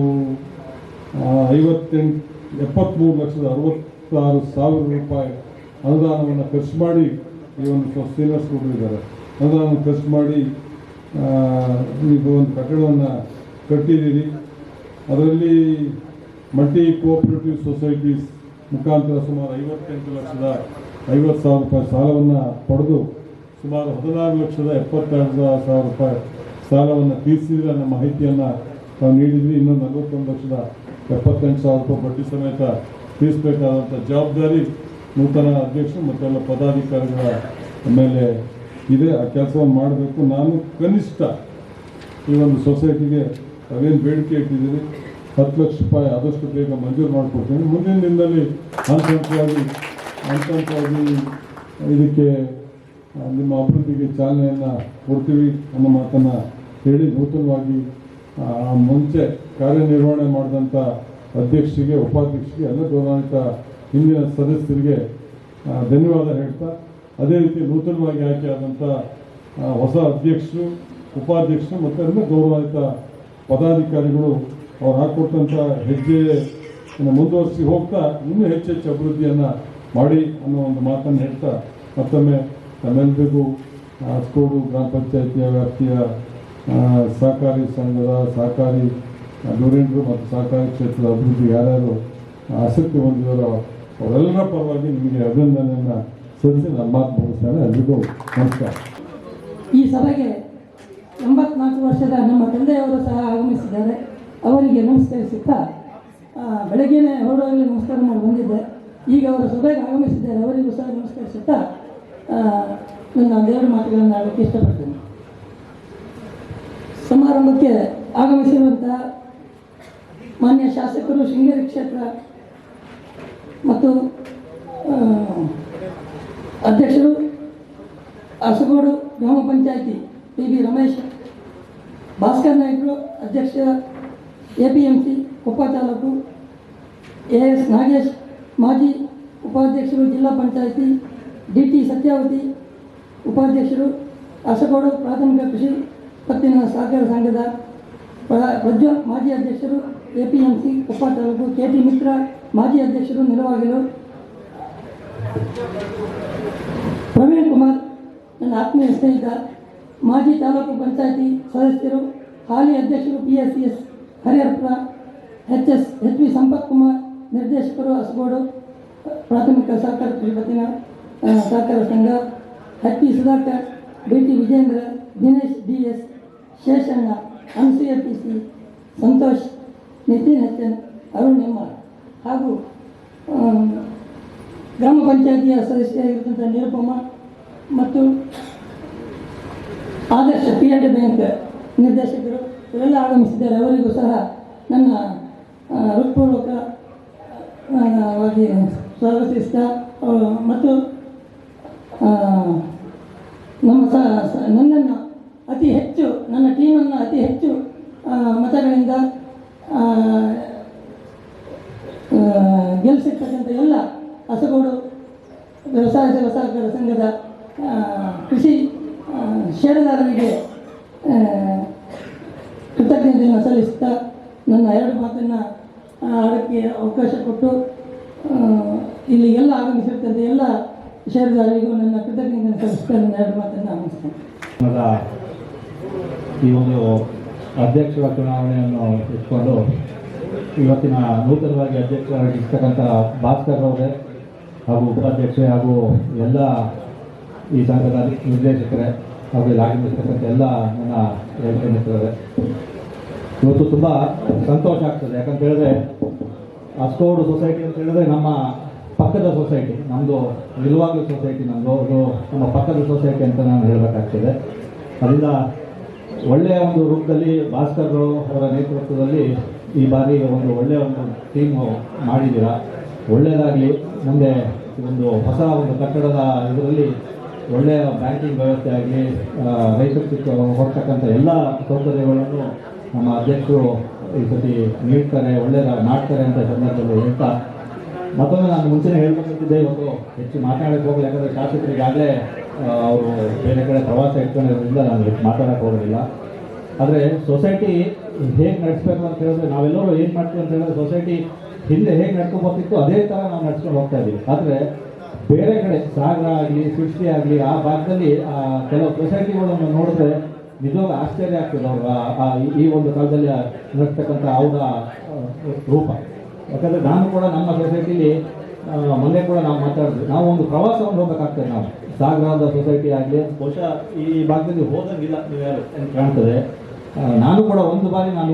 ಐವತ್ತೆಂಟು ಎಪ್ಪತ್ತ್ಮೂರು ಲಕ್ಷದ ಅರವತ್ತಾರು ಸಾವಿರ ರೂಪಾಯಿ ಅನುದಾನವನ್ನು ಖರ್ಚು ಮಾಡಿ ಈ ಒಂದು ಸೀನಿಯರ್ಸ್ ಕೊಟ್ಟಿದ್ದಾರೆ ಅನುದಾನ ಖರ್ಚು ಮಾಡಿ ಈಗ ಒಂದು ಕಟ್ಟಡವನ್ನು ಕಟ್ಟಿದ್ದೀರಿ. ಅದರಲ್ಲಿ ಮಲ್ಟಿ ಕೋಆಪರೇಟಿವ್ ಸೊಸೈಟೀಸ್ ಮುಖಾಂತರ ಸುಮಾರು ಐವತ್ತೆಂಟು ಲಕ್ಷದ ಐವತ್ತು ಸಾವಿರ ರೂಪಾಯಿ ಸಾಲವನ್ನು ಪಡೆದು ಸುಮಾರು ಹದಿನಾರು ಲಕ್ಷದ ಎಪ್ಪತ್ತೆರಡು ಸಾವಿರ ರೂಪಾಯಿ ಸಾಲವನ್ನು ತೀರಿಸಿದ್ರೆ ಅನ್ನೋ ಮಾಹಿತಿಯನ್ನು ನಾವು ನೀಡಿದ್ವಿ ಇನ್ನೊಂದು ನಲವತ್ತೊಂದು ಲಕ್ಷದ ಎಪ್ಪತ್ತೆಂಟು ಸಾವಿರ ರೂಪಾಯಿ ಬಡ್ಡಿ ಸಮೇತ ತೀರಿಸಬೇಕಾದಂಥ ಜವಾಬ್ದಾರಿ ನೂತನ ಅಧ್ಯಕ್ಷರು ಮತ್ತೆಲ್ಲ ಪದಾಧಿಕಾರಿಗಳ ಮೇಲೆ ಇದೆ. ಆ ಕೆಲಸವನ್ನು ಮಾಡಬೇಕು. ನಾನು ಕನಿಷ್ಠ ಈ ಒಂದು ಸೊಸೈಟಿಗೆ ಅವೇನು ಬೇಡಿಕೆ ಇಟ್ಟಿದ್ದೀರಿ ಹತ್ತು ಲಕ್ಷ ರೂಪಾಯಿ ಆದಷ್ಟು ಬೇಗ ಮಂಜೂರು ಮಾಡಿಕೊಡ್ತೀನಿ. ಮುಂದಿನ ದಿನದಲ್ಲಿ ಹಂತ ಹಂತವಾಗಿ ಹಂತ ಹಂತವಾಗಿ ಇದಕ್ಕೆ ನಿಮ್ಮ ಅಭಿವೃದ್ಧಿಗೆ ಚಾಲನೆಯನ್ನು ಕೊಡ್ತೀವಿ ಅನ್ನೋ ಮಾತನ್ನು ಹೇಳಿ ನೂತನವಾಗಿ ಮುಂಚೆ ಕಾರ್ಯನಿರ್ವಹಣೆ ಮಾಡಿದಂಥ ಅಧ್ಯಕ್ಷರಿಗೆ ಉಪಾಧ್ಯಕ್ಷರಿಗೆ ಎಲ್ಲ ಗೌರವಾನ್ವಿತ ಹಿಂದಿನ ಸದಸ್ಯರಿಗೆ ಧನ್ಯವಾದ ಹೇಳ್ತಾ ಅದೇ ರೀತಿ ನೂತನವಾಗಿ ಆಯ್ಕೆಯಾದಂಥ ಆ, ಹೊಸ ಅಧ್ಯಕ್ಷರು ಉಪಾಧ್ಯಕ್ಷರು ಮತ್ತು ಎಲ್ಲ ಗೌರವಾನ್ವಿತ ಪದಾಧಿಕಾರಿಗಳು ಅವ್ರು ಹಾಕೊಟ್ಟಂಥ ಹೆಜ್ಜೆ ಮುಂದುವರಿಸಿ ಹೋಗ್ತಾ ಇನ್ನೂ ಹೆಚ್ಚು ಹೆಚ್ಚು ಅಭಿವೃದ್ಧಿಯನ್ನು ಮಾಡಿ ಅನ್ನೋ ಒಂದು ಮಾತನ್ನು ಹೇಳ್ತಾ ಮತ್ತೊಮ್ಮೆ ತಮ್ಮೆಲ್ಲರಿಗೂ ಸ್ಕೂಲು ಗ್ರಾಮ ಪಂಚಾಯಿತಿಯ ವ್ಯಾಪ್ತಿಯ ಸಹಕಾರಿ ಸಂಘದ ಸಹಕಾರಿ ಧುರೀಣರು ಮತ್ತು ಸಹಕಾರಿ ಕ್ಷೇತ್ರದ ಅಭಿವೃದ್ಧಿ ಯಾರ್ಯಾರು ಆಸಕ್ತಿ ಹೊಂದಿದಾರೋ ಅವರೆಲ್ಲರ ಪರವಾಗಿ ನಿಮಗೆ ಅಭಿನಂದನೆಯನ್ನು ಸಲ್ಲಿಸಿ ನನ್ನ ಮಾತು ಮುಗಿಸ್ತಾರೆ ಎಲ್ರಿಗೂ ನಮಸ್ಕಾರ. ಈ ಸಭೆಗೆ ಎಂಬತ್ನಾಲ್ಕು ವರ್ಷದ ನಮ್ಮ ತಂದೆಯವರು ಸಹ ಆಗಮಿಸಿದ್ದಾರೆ. ಅವರಿಗೆ ನಮಸ್ಕರಿಸುತ್ತಾ ಬೆಳಗ್ಗೆನೇ ಹೊರಡೋಗಲಿ ನಮಸ್ಕಾರ ಮಾಡಿ ಬಂದಿದ್ದೆ. ಈಗ ಅವರು ಸಭೆಗೆ ಆಗಮಿಸಿದ್ದಾರೆ. ಅವರಿಗೂ ಸಹ ನಮಸ್ಕರಿಸುತ್ತಾ ನನ್ನ ದೇವರ ಮಾತುಗಳನ್ನು ಆಡೋಕ್ಕೆ ಇಷ್ಟಪಡ್ತೇನೆ. ಸಮಾರಂಭಕ್ಕೆ ಆಗಮಿಸಿರುವಂತಹ ಮಾನ್ಯ ಶಾಸಕರು ಶೃಂಗೇರಿ ಕ್ಷೇತ್ರ ಮತ್ತು ಅಧ್ಯಕ್ಷರು ಅಸಗೋಡು ಗ್ರಾಮ ಪಂಚಾಯಿತಿ ಪಿ ಬಿ ರಮೇಶ್, ಭಾಸ್ಕರ್ ನಾಯ್ಕರು ಅಧ್ಯಕ್ಷ A P M C Koppa taluk A S Nagesh, ಮಾಜಿ ಉಪಾಧ್ಯಕ್ಷರು ಜಿಲ್ಲಾ ಪಂಚಾಯತಿ ಡಿ ಟಿ ಸತ್ಯಾವತಿ, ಉಪಾಧ್ಯಕ್ಷರು ಅಸಗೋಡು ಪ್ರಾಥಮಿಕ ಕೃಷಿ ಪತ್ತಿನ ಸಹಕಾರ ಸಂಘದ ಪ್ರ- ಪ್ರಜ್ವಲ್ ಮಾಜಿ ಅಧ್ಯಕ್ಷರು A P M C Koppa taluk K T Mitra ಮಾಜಿ ಅಧ್ಯಕ್ಷರು ನೆರವಾಗಿಲು ಪ್ರವೀಣ್ ಕುಮಾರ್, ನನ್ನ ಆತ್ಮೀಯ ಸ್ನೇಹಿತ, ಮಾಜಿ ತಾಲೂಕು ಪಂಚಾಯಿತಿ ಸದಸ್ಯರು, ಹಾಲಿ ಅಧ್ಯಕ್ಷರು P S S Hariharapura H S H V Sampath Kumar, ನಿರ್ದೇಶಕರು ಹಸಗೋಡು, ಪ್ರಾಥಮಿಕ ಸಹಕಾರ ತಿರುಪತಿನ ಸಹಕಾರ ಸಂಘ, H P Sudhakar B T Vijendra Dinesh D S Sheshanna Anasuya P C Santhosh, Nithin H N Arun M R ಹಾಗೂ ಗ್ರಾಮ ಪಂಚಾಯತಿಯ ಸದಸ್ಯರಾಗಿರ್ತಂಥ ನಿರುಪಮ ಮತ್ತು Adarsha P L D bank ನಿರ್ದೇಶಕರು ಇವರೆಲ್ಲ ಆಗಮಿಸಿದ್ದಾರೆ. ಅವರಿಗೂ ಸಹ ನನ್ನ ಹೃತ್ಪೂರ್ವಕವಾಗಿ ಸ್ವಾಗತಿಸ್ತಾ ಮತ್ತು ನಮ್ಮ ಸ, ಸ- ನನ್ನನ್ನು ಅತಿ ಹೆಚ್ಚು, ನನ್ನ ಟೀಮನ್ನು ಅತಿ ಹೆಚ್ಚು ಮತಗಳಿಂದ ಗೆಲ್ಲಿಸಿರ್ತಕ್ಕಂಥ ಎಲ್ಲ ಹಸಗೋಡು ವ್ಯವಸಾಯ ಸಹಕಾರ ಸಂಘದ ಕೃಷಿ ಷೇರುದಾರರಿಗೆ ಕೃತಜ್ಞತೆಯನ್ನು ಸಲ್ಲಿಸ್ತಾ ನನ್ನ ಎರಡು ಮಾತನ್ನು ಆಡೋಕ್ಕೆ ಅವಕಾಶ ಕೊಟ್ಟು ಇಲ್ಲಿ ಎಲ್ಲ ಆಗಮಿಸಿರ್ತಂಥ ಎಲ್ಲ ಷೇರುದಾರರಿಗೂ ನನ್ನ ಕೃತಜ್ಞತೆಯನ್ನು ಸಲ್ಲಿಸ್ತಾ ನನ್ನ ಎರಡು ಮಾತನ್ನು ಆಗಮಿಸ್ತೇನೆ ಈ ಒಂದು ಅಧ್ಯಕ್ಷರ ಚುನಾವಣೆಯನ್ನು ಇಟ್ಕೊಂಡು ಇವತ್ತಿನ ನೂತನವಾಗಿ ಅಧ್ಯಕ್ಷರಾಗಿರ್ತಕ್ಕಂಥ ಭಾಸ್ಕರ್ ಅವರೇ ಹಾಗೂ ಉಪಾಧ್ಯಕ್ಷೆ ಹಾಗೂ ಎಲ್ಲ ಈ ಸಂಘದ ನಿರ್ದೇಶಕರೇ ಹಾಗೂ ಆಗಮಿಸ್ತಕ್ಕಂಥ ಎಲ್ಲ ನನ್ನ ರೈತ ಮಿತ್ರರೇ. ಇವತ್ತು ತುಂಬ ಸಂತೋಷ ಆಗ್ತದೆ. ಯಾಕಂತ ಹೇಳಿದ್ರೆ ಅಸ್ಕೋಡು ಸೊಸೈಟಿ ಅಂತ ಹೇಳಿದ್ರೆ ನಮ್ಮ ಪಕ್ಕದ ಸೊಸೈಟಿ ನಮ್ಮದು ನಿಲುವಾಗಲು ಸೊಸೈಟಿ ನಮ್ಮದು ನಮ್ಮ ಪಕ್ಕದ ಸೊಸೈಟಿ ಅಂತ ನಾನು ಹೇಳಬೇಕಾಗ್ತದೆ. ಅದರಿಂದ ಒಳ್ಳೆಯ ಒಂದು ರೂಪದಲ್ಲಿ ಭಾಸ್ಕರ್ ಅವರ ನೇತೃತ್ವದಲ್ಲಿ ಈ ಬಾರಿ ಒಂದು ಒಳ್ಳೆಯ ಒಂದು ಟೀಮು ಮಾಡಿದ್ದೀರಾ? ಒಳ್ಳೆಯದಾಗಲಿ ಮುಂದೆ ಒಂದು ಹೊಸ ಒಂದು ಕಟ್ಟಡದ ಇದರಲ್ಲಿ ಒಳ್ಳೆಯ ಬ್ಯಾಂಕಿಂಗ್ ವ್ಯವಸ್ಥೆ ಆಗಲಿ ರೈತರಿಗೆ ಹೊರತಕ್ಕಂಥ ಎಲ್ಲ ಸೌಕರ್ಯಗಳನ್ನು ನಮ್ಮ ಅಧ್ಯಕ್ಷರು ಈ ಸತಿ ನೀಡ್ತಾರೆ ಒಳ್ಳೆಯದಾಗಿ ಮಾಡ್ತಾರೆ ಅಂತ ಸಂದರ್ಭದಲ್ಲಿ ಹೇಳ್ತಾ. ಮತ್ತೊಮ್ಮೆ ನಾನು ಮುಂಚೆನೇ ಹೇಳ್ಬೇಕಂತಿದ್ದೆ ಇವತ್ತು ಹೆಚ್ಚು ಮಾತನಾಡಕ್ಕೆ ಹೋಗಲಿ, ಯಾಕಂದರೆ ಶಾಸಕರಿಗಾಗಲೇ ಅವರು ಬೇರೆ ಕಡೆ ಪ್ರವಾಸ ಇಟ್ಕೊಂಡಿರೋದ್ರಿಂದ ನಾನು ಮಾತಾಡಕ್ಕೆ ಹೋಗೋದಿಲ್ಲ. ಆದರೆ ಸೊಸೈಟಿ ಹೇಗೆ ನಡೆಸ್ಬೇಕು ಅಂತ ಹೇಳಿದ್ರೆ ನಾವೆಲ್ಲರೂ ಏನು ಮಾಡ್ತೀವಿ ಅಂತ ಹೇಳಿದ್ರೆ ಸೊಸೈಟಿ ಹಿಂದೆ ಹೇಗೆ ನಡ್ಕೊಂಡು ಅದೇ ಥರ ನಾವು ನಡ್ಸ್ಕೊಂಡು ಹೋಗ್ತಾ ಇದ್ದೀವಿ ಆದರೆ ಬೇರೆ ಕಡೆ ಸಾಗರ ಆಗಲಿ, ಸೃಷ್ಟಿ ಆಗಲಿ, ಆ ಭಾಗದಲ್ಲಿ ಕೆಲವು ಸೊಸೈಟಿಗಳನ್ನು ನೋಡಿದ್ರೆ ನಿಜವಾಗ ಆಶ್ಚರ್ಯ ಆಗ್ತದೆ ಅವ್ರ ಈ ಒಂದು ಕಾಲದಲ್ಲಿ ನಡೆಸ್ತಕ್ಕಂಥ ಅವರ ರೂಪ. ಯಾಕಂದರೆ ನಾನು ಕೂಡ ನಮ್ಮ ಸೊಸೈಟಿಲಿ ಮೊನ್ನೆ ಕೂಡ ನಾವು ಮಾತಾಡಿದ್ವಿ. ನಾವು ಒಂದು ಪ್ರವಾಸವನ್ನು ಹೋಗ್ಬೇಕಾಗ್ತದೆ ನಾವು. ಸಾಗರದ ಸೊಸೈಟಿ ಆಗಲಿ, ಬಹುಶಃ ಈ ಭಾಗದಲ್ಲಿ ಹೋದಂಗಿಲ್ಲ ನೀವು ಯಾರು ಅಂತ ಕಾಣ್ತದೆ. ನಾನು ಕೂಡ ಒಂದು ಬಾರಿ ನಾನು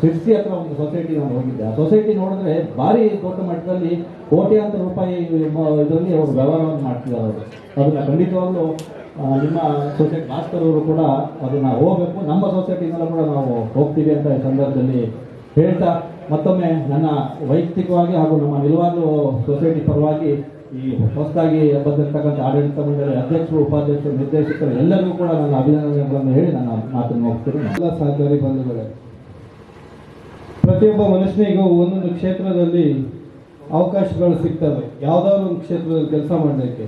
ಸಿರ್ಸಿ ಹತ್ರ ಒಂದು ಸೊಸೈಟಿ ನಾನು ಹೋಗಿದ್ದೆ. ಆ ಸೊಸೈಟಿ ನೋಡಿದ್ರೆ ಭಾರಿ ದೊಡ್ಡ ಮಟ್ಟದಲ್ಲಿ ಕೋಟ್ಯಾಂತರ ರೂಪಾಯಿ ಇದರಲ್ಲಿ ಅವರು ವ್ಯವಹಾರವನ್ನು ಮಾಡ್ತಿದ್ದಾರೆ ಅವರು. ಅದನ್ನು ಖಂಡಿತವಾಗ್ಲೂ ನಿಮ್ಮ ಸೊಸೈಟಿ ಭಾಸ್ಕರ್ ಅವರು ಕೂಡ ಅದನ್ನು ಹೋಗಬೇಕು. ನಮ್ಮ ಸೊಸೈಟಿನೆಲ್ಲ ಕೂಡ ನಾವು ಹೋಗ್ತೀವಿ ಅಂತ ಈ ಸಂದರ್ಭದಲ್ಲಿ ಹೇಳ್ತಾ ಮತ್ತೊಮ್ಮೆ ನನ್ನ ವೈಯಕ್ತಿಕವಾಗಿ ಹಾಗೂ ನಮ್ಮ ನಿಲುವಾಗಲು ಸೊಸೈಟಿ ಪರವಾಗಿ ಈ ಹೊಸದಾಗಿ ಬಂದಿರತಕ್ಕಂಥ ಆಡಳಿತ ಮಂಡಳಿ ಅಧ್ಯಕ್ಷರು, ಉಪಾಧ್ಯಕ್ಷರು, ನಿರ್ದೇಶಕರು ಎಲ್ಲರಿಗೂ ಕೂಡ ನನ್ನ ಅಭಿನಂದನೆಗಳನ್ನು ಹೇಳಿ ನನ್ನ ಮಾತನ್ನು ಹೋಗ್ತೀನಿ ಎಲ್ಲ ಸಹಕಾರಿ ಬಂಧುಗಳೇ, ಪ್ರತಿಯೊಬ್ಬ ಮನುಷ್ಯನಿಗೂ ಒಂದೊಂದು ಕ್ಷೇತ್ರದಲ್ಲಿ ಅವಕಾಶಗಳು ಸಿಗ್ತವೆ. ಯಾವುದಾದ್ರು ಒಂದು ಕ್ಷೇತ್ರದಲ್ಲಿ ಕೆಲಸ ಮಾಡಲಿಕ್ಕೆ.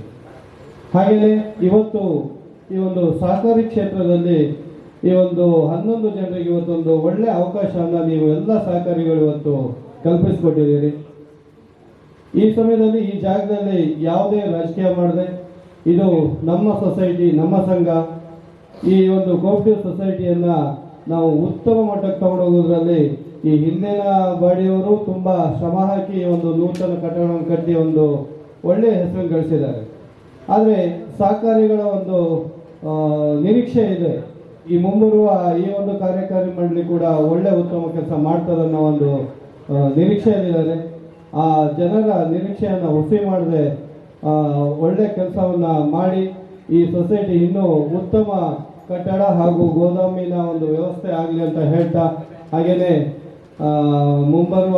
ಹಾಗೆಯೇ ಇವತ್ತು ಈ ಒಂದು ಸಹಕಾರಿ ಕ್ಷೇತ್ರದಲ್ಲಿ ಈ ಒಂದು ಹನ್ನೊಂದು ಜನರಿಗೆ ಇವತ್ತೊಂದು ಒಳ್ಳೆ ಅವಕಾಶವನ್ನ ನೀವು ಎಲ್ಲ ಸಹಕಾರಿಗಳು ಇವತ್ತು ಕಲ್ಪಿಸಿಕೊಟ್ಟಿದ್ದೀರಿ. ಈ ಸಮಯದಲ್ಲಿ ಈ ಜಾಗದಲ್ಲಿ ಯಾವುದೇ ರಾಜಕೀಯ ಮಾಡದೆ ಇದು ನಮ್ಮ ಸೊಸೈಟಿ, ನಮ್ಮ ಸಂಘ, ಈ ಒಂದು ಕೋಪರೇಟಿವ್ ಸೊಸೈಟಿಯನ್ನ ನಾವು ಉತ್ತಮ ಮಟ್ಟಕ್ಕೆ ತಗೊಂಡೋಗೋದ್ರಲ್ಲಿ ಈ ಹಿಂದಿನ ಬಾಡಿಯವರು ತುಂಬಾ ಶ್ರಮ ಹಾಕಿ ಒಂದು ನೂತನ ಕಟ್ಟಡವನ್ನು ಕಟ್ಟಿ ಒಂದು ಒಳ್ಳೆಯ ಹೆಸರು ಗಳಿಸಿದ್ದಾರೆ. ಆದರೆ ಸಹಕಾರಿಗಳ ಒಂದು ನಿರೀಕ್ಷೆ ಇದೆ. ಈ ಮುಂಬರುವ ಈ ಒಂದು ಕಾರ್ಯಕಾರಿ ಮಂಡಳಿ ಕೂಡ ಒಳ್ಳೆ ಉತ್ತಮ ಕೆಲಸ ಮಾಡ್ತಾರೆ ಅನ್ನೋ ಒಂದು ನಿರೀಕ್ಷೆಯಲ್ಲಿದ್ದಾರೆ. ಆ ಜನರ ನಿರೀಕ್ಷೆಯನ್ನು ಹುಸಿ ಮಾಡದೆ ಒಳ್ಳೆ ಕೆಲಸವನ್ನ ಮಾಡಿ ಈ ಸೊಸೈಟಿ ಇನ್ನೂ ಉತ್ತಮ ಕಟ್ಟಡ ಹಾಗೂ ಗೋದಾಮಿನ ಒಂದು ವ್ಯವಸ್ಥೆ ಆಗಲಿ ಅಂತ ಹೇಳ್ತಾ ಹಾಗೆಯೇ ಮುಂಬರುವ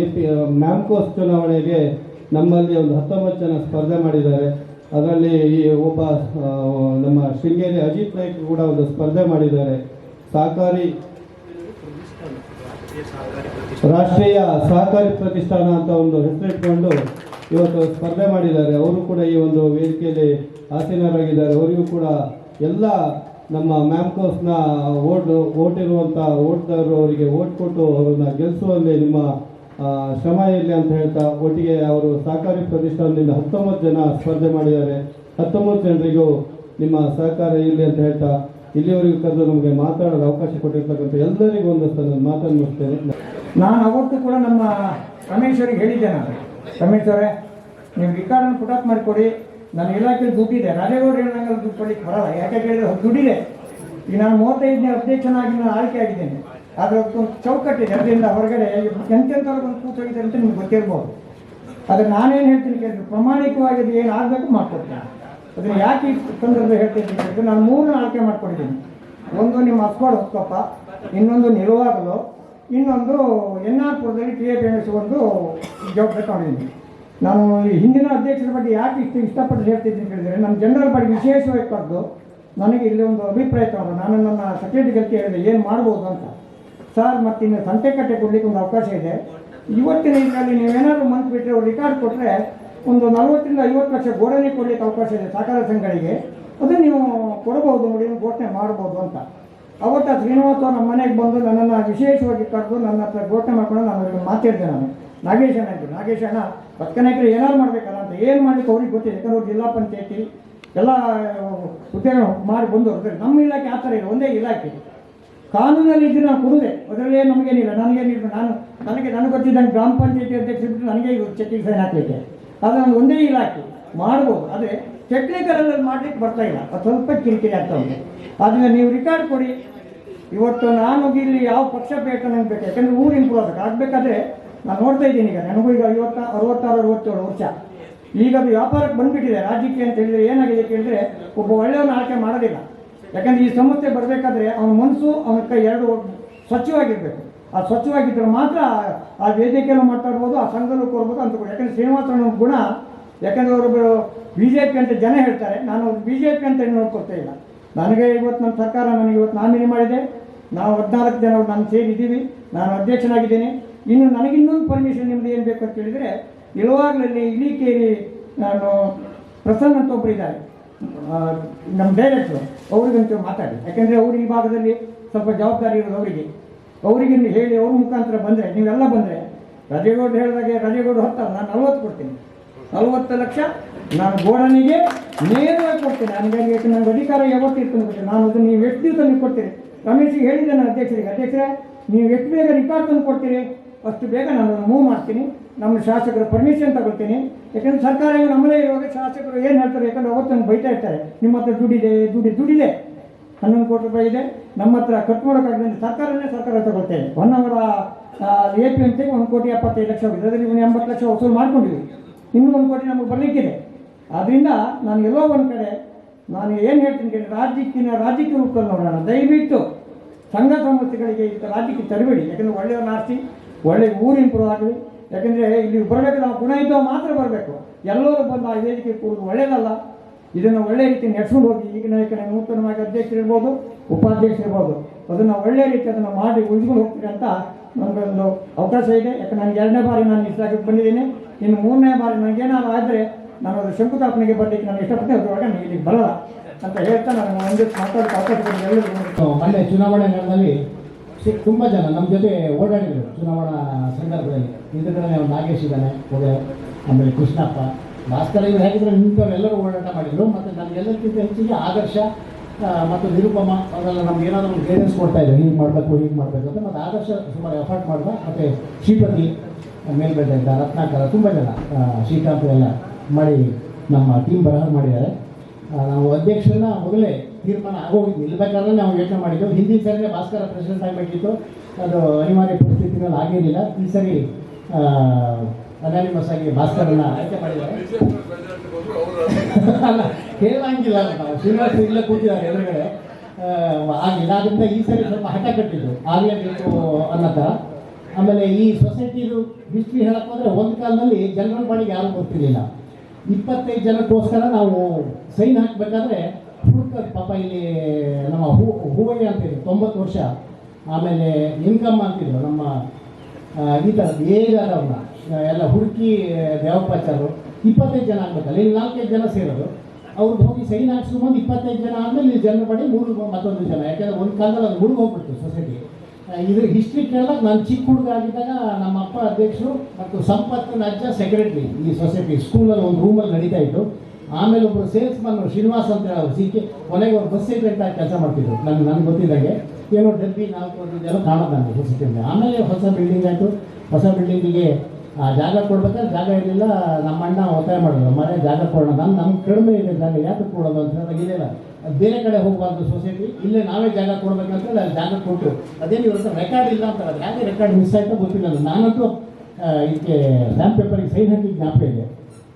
ಎ ಪಿ, ಮ್ಯಾಮ್ಕೋಸ್ ಚುನಾವಣೆಗೆ ನಮ್ಮಲ್ಲಿ ಒಂದು ಹತ್ತೊಂಬತ್ತು ಜನ ಸ್ಪರ್ಧೆ ಮಾಡಿದ್ದಾರೆ. ಅದರಲ್ಲಿ ಈ ಒಬ್ಬ ನಮ್ಮ ಶೃಂಗೇರಿ ಅಜಿತ್ ನಾಯ್ಕ್ ಕೂಡ ಒಂದು ಸ್ಪರ್ಧೆ ಮಾಡಿದ್ದಾರೆ. ಸಹಕಾರಿ ರಾಷ್ಟ್ರೀಯ ಸಹಕಾರಿ ಪ್ರತಿಷ್ಠಾನ ಅಂತ ಒಂದು ಹೆಸರಿಟ್ಕೊಂಡು ಇವತ್ತು ಸ್ಪರ್ಧೆ ಮಾಡಿದ್ದಾರೆ. ಅವರು ಕೂಡ ಈ ಒಂದು ವೇದಿಕೆಯಲ್ಲಿ ಆಸೀನರಾಗಿದ್ದಾರೆ. ಅವರಿಗೂ ಕೂಡ ಎಲ್ಲ ನಮ್ಮ ಮ್ಯಾಮ್ಕೋಸ್ನ ಓಟ್ ಓಟ್ ಇರುವಂಥ ಓಟ್ದಾರರು ಅವರಿಗೆ ಓಟ್ ಕೊಟ್ಟು ಅವರನ್ನ ಗೆಲ್ಲಿಸುವಲ್ಲಿ ನಿಮ್ಮ ಶ್ರಮ ಇರಲಿ ಅಂತ ಹೇಳ್ತಾ ಒಟ್ಟಿಗೆ ಅವರು ಸಹಕಾರಿ ಪ್ರತಿಷ್ಠಾನದಿಂದ ಹತ್ತೊಂಬತ್ತು ಜನ ಸ್ಪರ್ಧೆ ಮಾಡಿದ್ದಾರೆ. ಹತ್ತೊಂಬತ್ತು ಜನರಿಗೂ ನಿಮ್ಮ ಸಹಕಾರ ಇರಲಿ ಅಂತ ಹೇಳ್ತಾ ಇಲ್ಲಿವರೆಗೂ ಕರೆದು ನಮಗೆ ಮಾತಾಡಲು ಅವಕಾಶ ಕೊಟ್ಟಿರ್ತಕ್ಕಂಥ ಎಲ್ಲರಿಗೂ ಒಂದಷ್ಟು ನಾನು ಮಾತನ್ನು ಮುಗಿಸ್ತೇನೆ. ನಾನು ಅವತ್ತು ಕೂಡ ನಮ್ಮ ರಮೇಶ್ ಅವರಿಗೆ ಹೇಳಿದ್ದೆ ನಾನು. ರಮೇಶ್ ಅವರೇ, ನೀವು ರಿಕಾರ್ಡನ್ನು ಪುಟಪ್ ಮಾಡಿಕೊಡಿ. ನನ್ನ ಇಲಾಖೆಯಲ್ಲಿ ದುಡ್ಡಿದೆ ರಾಜೇಗೌಡ ಏನಾಗಲ್ಲ ದುಡ್ಡು ಕೊಡಲಿಕ್ಕೆ ಬರಲ್ಲ. ಯಾಕೆ ಕೇಳಿದ್ರೆ ಅದು ದುಡ್ಡಿದೆ. ಈಗ ನಾನು ಮೂವತ್ತೈದನೇ ಅಧ್ಯಕ್ಷನಾಗಿ ನಾನು ಆಯ್ಕೆ ಆಗಿದ್ದೇನೆ. ಅದಕ್ಕೊಂದು ಚೌಕಟ್ಟಿದೆ ಅದರಿಂದ ಹೊರಗಡೆ ಎಂತೆಂಥವ್ರಿಗೊಂದು ಕೂತೋಗಿದೆ ಅಂತ ನಿಮ್ಗೆ ಗೊತ್ತಿರ್ಬೋದು. ಆದರೆ ನಾನೇನು ಹೇಳ್ತೀನಿ ಕೇಳಿದ್ರೆ ಪ್ರಮಾಣಿಕವಾಗಿ ಅದು ಏನು ಆಗಬೇಕು ಮಾಡ್ಕೊಡ್ತೀನಿ. ಅದನ್ನು ಯಾಕೆ ಈ ಸಂದರ್ಭ ಹೇಳ್ತೀನಿ ಕೇಳಿದ್ರೆ ನಾನು ಮೂರನ್ನ ಆಯ್ಕೆ ಮಾಡ್ಕೊಂಡಿದ್ದೀನಿ. ಒಂದು ನಿಮ್ಮ ಅಸ್ಪಾಡ್ ಹೊಸ್ಕೊಪ್ಪ ಇನ್ನೊಂದು ನಿಲುವಾಗಲು, ಇನ್ನೊಂದು ಎನ್ ಆರ್ ಪುರದಲ್ಲಿ ಟಿ ಎ ಪಿ ಒಂದು ಜವಾಬ್ದಾರಿ ತಗೊಂಡಿದ್ದೀನಿ. ನಾನು ಹಿಂದಿನ ಅಧ್ಯಕ್ಷರ ಬಗ್ಗೆ ಯಾಕೆ ಇಷ್ಟು ಇಷ್ಟಪಟ್ಟು ಹೇಳ್ತಿದ್ದೀನಿ ಕೇಳಿದರೆ ನಮ್ಮ ಜನರ ಬಗ್ಗೆ ವಿಶೇಷವಾಗಿ ಕರೆದು ನನಗೆ ಇಲ್ಲಿ ಒಂದು ಅಭಿಪ್ರಾಯ ತಗೊಂಡು ನಾನು ನನ್ನ ಸೆಕ್ರೆಟರಿಗಳಿಗೆ ಹೇಳಿದೆ ಏನು ಮಾಡ್ಬೋದು ಅಂತ. ಸರ್, ಮತ್ತು ಇನ್ನು ಸಂತೆ ಕಟ್ಟೆ ಕೊಡ್ಲಿಕ್ಕೆ ಒಂದು ಅವಕಾಶ ಇದೆ. ಇವತ್ತಿನ ಇದರಲ್ಲಿ ನೀವೇನಾದರೂ ಮಂತ್ ಬಿಟ್ಟರೆ ಅವ್ರು ರಿಕಾರ್ಡ್ ಕೊಟ್ಟರೆ ಒಂದು ನಲವತ್ತರಿಂದ ಐವತ್ತು ಲಕ್ಷ ಗೋಡನೆ ಕೊಡ್ಲಿಕ್ಕೆ ಅವಕಾಶ ಇದೆ ಸಹಕಾರ ಸಂಘಗಳಿಗೆ. ಅದನ್ನು ನೀವು ಕೊಡಬಹುದು ನೋಡಿ ಘೋಷಣೆ ಮಾಡ್ಬೋದು ಅಂತ. ಅವತ್ತು ಶ್ರೀನಿವಾಸ ನಮ್ಮ ಮನೆಗೆ ಬಂದು ನನ್ನನ್ನು ವಿಶೇಷವಾಗಿ ಕರೆದು ನನ್ನ ಹತ್ರ ಘೋಷಣೆ ಮಾಡ್ಕೊಂಡು ನಾನು ಅವ್ರಿಗೆ ಮಾತಾಡಿದೆ ನಾನು. ನಾಗೇಶ್ ಅಣ್ಣ ಇದ್ರು. ನಾಗೇಶ್ ಅಣ್ಣ ಪಕ್ಕನಾಯ್ಕರು ಏನಾದ್ರು ಮಾಡಬೇಕಲ್ಲ ಅಂತ ಏನು ಮಾಡಲಿಕ್ಕೆ ಅವ್ರಿಗೆ ಗೊತ್ತಿದೆ ಯಾಕಂದ್ರೆ ಅವ್ರು ಜಿಲ್ಲಾ ಪಂಚಾಯತಿ, ಎಲ್ಲ ಉದ್ಯೋಗ ಮಾಡಿ ಬಂದವರು. ನಮ್ಮ ಇಲಾಖೆ ಆ ಥರ ಇದೆ ಒಂದೇ ಇಲಾಖೆ. ಕಾನೂನಲ್ಲಿ ಇದ್ರೆ ನಾವು ಕೊಡುವುದೇ ಅದರಲ್ಲೇ ನಮಗೇನಿಲ್ಲ, ನನಗೇನಿಲ್ಲ, ನಾನು ನನಗೆ ನನಗೆ ಗೊತ್ತಿದ್ದಂಗೆ ಗ್ರಾಮ ಪಂಚಾಯತಿ ಅಧ್ಯಕ್ಷ ಬಿಟ್ಟು ನನಗೆ ಚೆಕ್ಕಿಗೆ ಸೈನ್ ಹಾಕಲಿಕ್ಕೆ. ಅದು ನಾನು ಒಂದೇ ಇಲಾಖೆ ಮಾಡ್ಬೋದು, ಆದರೆ ಟೆಕ್ನಿಕಲಲ್ಲಿ ಮಾಡಲಿಕ್ಕೆ ಬರ್ತಾ ಇಲ್ಲ, ಅದು ಸ್ವಲ್ಪ ಕಿರಿಕಿರಿ ಆಗ್ತಾ ಉಂಟು. ಅದನ್ನ ನೀವು ರಿಕಾರ್ಡ್ ಕೊಡಿ, ಇವತ್ತು ನಾನು ಇಲ್ಲಿ ಯಾವ ಪಕ್ಷಪೇಟ ನನಗೆ ಬೇಕು, ಯಾಕಂದರೆ ಊರು ಇಂಪ್ರೂವ್ ಆಗಬೇಕು ಆಗಬೇಕಾದ್ರೆ ನಾನು ನೋಡ್ತಾ ಇದ್ದೀನಿ ಈಗ, ನನಗೂ ಈಗ ಐವತ್ತ, ಅರವತ್ತಾರು, ಅರವತ್ತೇಳು ವರ್ಷ. ಈಗ ಅದು ವ್ಯಾಪಾರಕ್ಕೆ ಬಂದುಬಿಟ್ಟಿದೆ, ರಾಜಕೀಯ ಅಂತ ಹೇಳಿದರೆ ಏನಾಗಿದೆ ಕೇಳಿದ್ರೆ ಒಬ್ಬ ಒಳ್ಳೆಯವನ್ನ ಆಯ್ಕೆ ಮಾಡೋದಿಲ್ಲ. ಯಾಕಂದ್ರೆ ಈ ಸಮಸ್ಯೆ ಬರಬೇಕಾದ್ರೆ ಅವನ ಮನಸ್ಸು ಅವನ ಕೈ ಎರಡು ಸ್ವಚ್ಛವಾಗಿರ್ಬೇಕು. ಆ ಸ್ವಚ್ಛವಾಗಿದ್ದರೆ ಮಾತ್ರ ಆ ವೇದಿಕೆಯಲ್ಲೂ ಮಾತಾಡ್ಬೋದು ಆ ಸಂಘದಲ್ಲೂ ಕೊಡ್ಬೋದು ಅಂತ ಯಾಕಂದ್ರೆ ಶ್ರೀನಿವಾಸನ ಗುಣ ಯಾಕಂದ್ರೆ ಅವರೊಬ್ಬರು ಬಿ ಜೆ ಪಿ ಅಂತ ಜನ ಹೇಳ್ತಾರೆ. ನಾನು ಬಿ ಜೆ ಪಿ ಅಂತ ನೋಡ್ಕೊಳ್ತಾ ಇಲ್ಲ. ನನಗೆ ಇವತ್ತು ನಮ್ಮ ಸರ್ಕಾರ ನನಗೆ ಇವತ್ತು ನಾಮಿನಿ ಮಾಡಿದೆ. ನಾವು ಹದಿನಾಲ್ಕು ಜನ ನಾನು ಸೇರಿದ್ದೀವಿ ನಾನು ಅಧ್ಯಕ್ಷನಾಗಿದ್ದೀನಿ. ಇನ್ನು ನನಗಿನ್ನೊಂದು ಪರ್ಮಿಷನ್ ನಿಮ್ದು ಏನು ಬೇಕು ಅಂತ ಹೇಳಿದರೆ ಇಳುವಾಗಲಲ್ಲಿ ಇಳಿಕೇರಿ ನಾನು ಪ್ರಸನ್ನ ಅಂತ ಒಬ್ಬರು ಇದ್ದಾರೆ. ಆ, ನಮ್ಮ ಡೈರೆಕ್ಟ್ರು ಅವ್ರಿಗಂತೂ ಮಾತಾಡಿ. ಯಾಕೆಂದರೆ ಅವರು ಈ ಭಾಗದಲ್ಲಿ ಸ್ವಲ್ಪ ಜವಾಬ್ದಾರಿ ಇರೋದು ಅವರಿಗೆ. ಅವರಿಗೆ ಹೇಳಿ ಅವ್ರ ಮುಖಾಂತರ ಬಂದರೆ, ನೀವೆಲ್ಲ ಬಂದರೆ, ರಾಜೇಗೌಡರು ಹೇಳಿದಾಗೆ ರಾಜೇಗೌಡರು ಹತ್ತಲ್ಲ, ನಾನು ನಲ್ವತ್ತು ಕೊಡ್ತೀನಿ. ನಲವತ್ತು ಲಕ್ಷ ನಾನು ಗೋಡನಿಗೆ ನೇರವಾಗಿ ಕೊಡ್ತೀನಿ. ನನಗೆ ಯಾಕೆ ನನಗೆ ಅಧಿಕಾರ ಯಾವತ್ತು ಅಂತ ನಾನು ಅದನ್ನು ನೀವು ಎಷ್ಟು ದಿವಸ ನೀವು ಕೊಡ್ತೀರಿ? ರಮೇಶಿಗೆ ಹೇಳಿದ್ದೆ ನಾನು ಅಧ್ಯಕ್ಷರಿಗೆ. ಅಧ್ಯಕ್ಷರೇ, ನೀವು ಎಷ್ಟು ಬೇಗ ರಿಕಾರ್ಡ್ ತಂದು ಕೊಡ್ತೀರಿ? ಅಷ್ಟು ಬೇಗ ನಾನು ಮೂವ್ ಮಾಡ್ತೀನಿ. ನಮ್ಮ ಶಾಸಕರ ಪರ್ಮಿಷನ್ ತಗೊಳ್ತೀನಿ. ಯಾಕಂದ್ರೆ ಸರ್ಕಾರ ನಮ್ಮದೇ ಇರುವಾಗ ಶಾಸಕರು ಏನು ಹೇಳ್ತಾರೆ? ಯಾಕಂದ್ರೆ ಅವತ್ತು ನಂಗೆ ಬೈತಾ ಇರ್ತಾರೆ. ನಿಮ್ಮ ಹತ್ರ ದುಡ್ಡಿದೆ, ದುಡ್ಡಿ, ದುಡ್ಡಿದೆ. ಹನ್ನೊಂದು ಕೋಟಿ ರೂಪಾಯಿ ಇದೆ. ನಮ್ಮ ಹತ್ರ ಕಟ್ ಮಾಡೋಕ್ಕಾಗಲಿಲ್ಲ ಸರ್ಕಾರನೇ ಸರ್ಕಾರ ತಗೊಳ್ತೇನೆ. ಒನ್ ಅವರ ಎ ಪಿ ಅಂತ ಒಂದು ಕೋಟಿ ಎಪ್ಪತ್ತೈದು ಲಕ್ಷ ಹೋಗಿದೆ. ಅದರಲ್ಲಿ ಒಂದು ಎಂಬತ್ತು ಲಕ್ಷ ವಸೂಲು ಮಾಡ್ಕೊಂಡಿವಿ ಇನ್ನೂ ಒಂದು ಕೋಟಿ ನಮಗೆ ಬರಲಿಕ್ಕಿದೆ. ಆದ್ದರಿಂದ ನಾನು ಎಲ್ಲೋ ಒಂದು ಕಡೆ ನಾನು ಏನು ಹೇಳ್ತೀನಿ ಕೇಳಿ ರಾಜ್ಯಕ್ಕಿನ ರಾಜಕೀಯ ರೂಪದಲ್ಲಿ ನೋಡೋಣ. ದಯವಿಟ್ಟು ಸಂಘ ಸಂಸ್ಥೆಗಳಿಗೆ ರಾಜ್ಯಕ್ಕೆ ತರಬೇಡಿ ಯಾಕಂದರೆ ಒಳ್ಳೆಯವ್ರನ್ನ ಆರಿಸಿ ಒಳ್ಳೆ ಊರು ಇಂಪ್ರೂವ್ ಆಗಲಿ ಯಾಕಂದರೆ ಇಲ್ಲಿ ಬರಬೇಕು, ನಾವು ಗುಣ ಇದ್ದವ ಮಾತ್ರ ಬರಬೇಕು. ಎಲ್ಲರೂ ಬಂದು ಆ ವೇದಿಕೆ ಕೂಡುದು ಒಳ್ಳೆಯದಲ್ಲ ಇದನ್ನು ಒಳ್ಳೆ ರೀತಿ ನಡೆಸ್ಕೊಂಡು ಹೋಗಿ ಈಗಿನ ನಾಯಕನ ನೂತನವಾಗಿ ಅಧ್ಯಕ್ಷರಿರ್ಬೋದು ಉಪಾಧ್ಯಕ್ಷರಿರ್ಬೋದು ಅದನ್ನು ಒಳ್ಳೆ ರೀತಿ ಅದನ್ನು ಮಾಡಿ ಉಳಿಸ್ಕೊಂಡು ಹೋಗ್ತೀರಿ ಅಂತ ನನಗೊಂದು ಅವಕಾಶ ಇದೆ. ಯಾಕಂದ್ರೆ ನನಗೆ ಎರಡನೇ ಬಾರಿ ನಾನು ಇಷ್ಟಕ್ಕೆ ಬಂದಿದ್ದೀನಿ. ಇನ್ನು ಮೂರನೇ ಬಾರಿ ನನಗೇನಾದ್ರು ಆದರೆ ನಾನು ಅದು ಶಂಕುಸ್ಥಾಪನೆಗೆ ಬರಲಿಕ್ಕೆ ನಾನು ಇಷ್ಟಪಡ್ತೀನಿ. ಅದರೊಳಗೆ ನಾನು ಇಲ್ಲಿಗೆ ಬರಲ್ಲ ಅಂತ ಹೇಳ್ತಾ ನಾನು ಒಂದು ಮಾತಾಡೋಕ್ಕೆ ಅವಕಾಶ ಮೊನ್ನೆ ಚುನಾವಣೆ ನಡೆದಲ್ಲಿ ತುಂಬ ಜನ ನಮ್ಮ ಜೊತೆ ಓಡಾಡಿದರು ಚುನಾವಣಾ ಸಂದರ್ಭದಲ್ಲಿ. ಅವ್ನು ನಾಗೇಶ್ ಇದ್ದಾನೆ ಒಳ್ಳೆ ಆಮೇಲೆ ಕೃಷ್ಣಪ್ಪ. ಭಾಸ್ಕರ ಇವರು ಹೇಗಿದ್ರೆ ನಿಂತವ್ರು ಎಲ್ಲರೂ ಓಡಾಟ ಮಾಡಿದರು. ಮತ್ತು ನಮಗೆಲ್ಲರಿಗಿಂತ ಹೆಚ್ಚಿಗೆ ಆದರ್ಶ ಮತ್ತು ನಿರುಪಮ, ಅವರೆಲ್ಲ ನಮ್ಗೆ ಏನಾದರೂ ಒಂದು ಗೈಡೆನ್ಸ್ ಕೊಡ್ತಾ ಇದ್ದಾರೆ ಹೀಗೆ ಮಾಡಬೇಕು ಹೀಗೆ ಮಾಡಬೇಕು ಅಂತ. ಮತ್ತು ಆದರ್ಶ ಸುಮಾರು ಎಫರ್ಟ್ ಮಾಡಿದ ಮತ್ತು ಶ್ರೀಪತಿ ಮೇಲ್ಗಡೆ ಇದ್ದ ರತ್ನಾಕರ, ತುಂಬ ಜನ ಶ್ರೀಕಾಂತ್ ಎಲ್ಲ ಮಾಡಿ ನಮ್ಮ ಟೀಮ್ ಬರಹ ಮಾಡಿದ್ದಾರೆ. ನಾವು ಅಧ್ಯಕ್ಷರನ್ನ ಮೊದಲೇ ತೀರ್ಮಾನ ಆಗೋಗಿದ್ದು ನಿಲ್ಬೇಕಾದ್ರೆ ನಾವು ಯೋಚನೆ ಮಾಡಿದ್ದೆವು ಹಿಂದಿನ ಸರಿನೇ ಭಾಸ್ಕರ ಪ್ರೆಸಿಡೆಂಟ್ ಆಗಬೇಕಿತ್ತು. ಅದು ಅನಿವಾರ್ಯ ಪರಿಸ್ಥಿತಿನಲ್ಲಿ ಆಗಿರಲಿಲ್ಲ. ಈ ಸರಿ ಅನಾನಿಮಸ್ ಆಗಿ ಭಾಸ್ಕರನ್ನ ಆಯ್ಕೆ ಮಾಡಿದ್ದಾರೆ. [laughs] ಹೇಳಂಗಿಲ್ಲ ನಾವು ಶ್ರೀನಿವಾಸ ಇಲ್ಲೇ ಕೂತಿದ್ದಾರೆ ಎದುರುಗಡೆ. ಆಗಿಲ್ಲ. ಅದರಿಂದ ಈ ಸರಿ ಸ್ವಲ್ಪ ಹಠ ಕಟ್ಟಿದ್ದು. ಆಗಲೇಬೇಕು ಅನ್ನೋ ಥರ. ಆಮೇಲೆ ಈ ಸೊಸೈಟಿದು ಹಿಸ್ಟ್ರಿ ಹೇಳಕ್ ಹೋದ್ರೆ ಒಂದು ಕಾಲದಲ್ಲಿ ಜನರ ಬಾಡಿಗೆ ಯಾರು ಗೊತ್ತಿರಲಿಲ್ಲ. ಇಪ್ಪತ್ತೈದು ಜನಕ್ಕೋಸ್ಕರ ನಾವು ಸೈನ್ ಹಾಕಬೇಕಾದ್ರೆ ಹುಡುಕರು ಪಾಪ ಇಲ್ಲಿ ನಮ್ಮ ಹೂ ಹೂವಯ್ಯ ಅಂತಿದ್ರು ತೊಂಬತ್ತು ವರ್ಷ ಆಮೇಲೆ ಇನ್ಕಮ್ ಅಂತಿದ್ರು ನಮ್ಮ ಈ ಥರ ಏಜಾದವ್ರನ್ನ ಎಲ್ಲ ಹುಡುಕಿ ದೇವಪ್ಪಾಚಾರು ಇಪ್ಪತ್ತೈದು ಜನ ಆಗ್ಬೇಕಲ್ಲ, ಇಲ್ಲಿ ನಾಲ್ಕೈದು ಜನ ಸೇರೋದು. ಅವ್ರದ್ದು ಹೋಗಿ ಸೈನ್ ಹಾಕ್ಸ್ಕೊಂಬಂದು ಇಪ್ಪತ್ತೈದು ಜನ ಆದಮೇಲೆ ಇಲ್ಲಿ ಜನ ಪಡಿ ಮೂರು ಮತ್ತೊಂದು ಜನ ಯಾಕಂದ್ರೆ ಒಂದು ಕಾಲದಲ್ಲಿ ಅದು ಮುಳುಗ್ ಹೋಗ್ಬಿಡ್ತು ಸೊಸೈಟಿ ಇದ್ರ ಹಿಸ್ಟ್ರಿ ಕೇಳಿದಾಗ ನಾನು ಚಿಕ್ಕ ಹುಡುಗ ಆಗಿದ್ದಾಗ ನಮ್ಮ ಅಪ್ಪ ಅಧ್ಯಕ್ಷರು ಮತ್ತು ಸಂಪತ್ತಿನ ಅಜ್ಜ ಸೆಕ್ರೆಟ್ರಿ ಈ ಸೊಸೈಟಿ ಸ್ಕೂಲಲ್ಲಿ ಒಂದು ರೂಮಲ್ಲಿ ನಡೀತಾ ಇತ್ತು. ಆಮೇಲೆ ಒಬ್ಬರು ಸೇಲ್ಸ್ ಮನ್ ಶ್ರೀನಿವಾಸ್ ಅಂತ ಹೇಳೋರು ಸಿ ಕೆ ಕೊನೆಗೆ ಅವ್ರು ಬಸ್ ಸೆಕ್ರೆಟರಿ ಆಗಿ ಕೆಲಸ ಮಾಡ್ತಿದ್ರು. ನನಗೆ ನನಗೆ ಗೊತ್ತಿದ್ದಾಗೆ ಏನೋ ಡಬ್ಬಿ ನಾಲ್ಕು ಇದೆಲ್ಲ ಕಾಣೋದು ನನಗೆ ಸೊಸೈಟಿಯಲ್ಲಿ ಆಮೇಲೆ ಹೊಸ ಬಿಲ್ಡಿಂಗ್ ಆಯಿತು. ಹೊಸ ಬಿಲ್ಡಿಂಗಿಗೆ ಆ, ಜಾಗ ಕೊಡ್ಬೇಕಾದ್ರೆ ಜಾಗ ಇರಲಿಲ್ಲ. ನಮ್ಮ ಅಣ್ಣ ಒತ್ತಾಯ ಮಾಡೋದು ಮನೆ ಜಾಗ ಕೊಡೋಣ. ನಾನು ನಮ್ಗೆ ಕಡಿಮೆ ಇದೆ ಜಾಗ, ಯಾಕೆ ಕೊಡೋದು ಅಂತ ಇದೆಯಲ್ಲ ಅದು ಬೇರೆ ಕಡೆ ಹೋಗಬಾರ್ದು ಸೊಸೈಟಿ ಇಲ್ಲೇ ನಾವೇ ಜಾಗ ಕೊಡ್ಬೇಕಂತ ಜಾಗ ಕೊಟ್ಟು ಅದೇನು ಇವತ್ತು ರೆಕಾರ್ಡ್ ಇಲ್ಲ ಅಂತ ಅದು ಯಾಕೆ ರೆಕಾರ್ಡ್ ಮಿಸ್ ಆಯಿತು ಗೊತ್ತಿಲ್ಲ. ಅದು ನಾನಂತೂ ಇದಕ್ಕೆ ಸ್ಟ್ಯಾಂಪ್ ಪೇಪರ್ಗೆ ಸೈನ್ ಹಾಕಿ ಜ್ಞಾಪಕ ಇದೆ.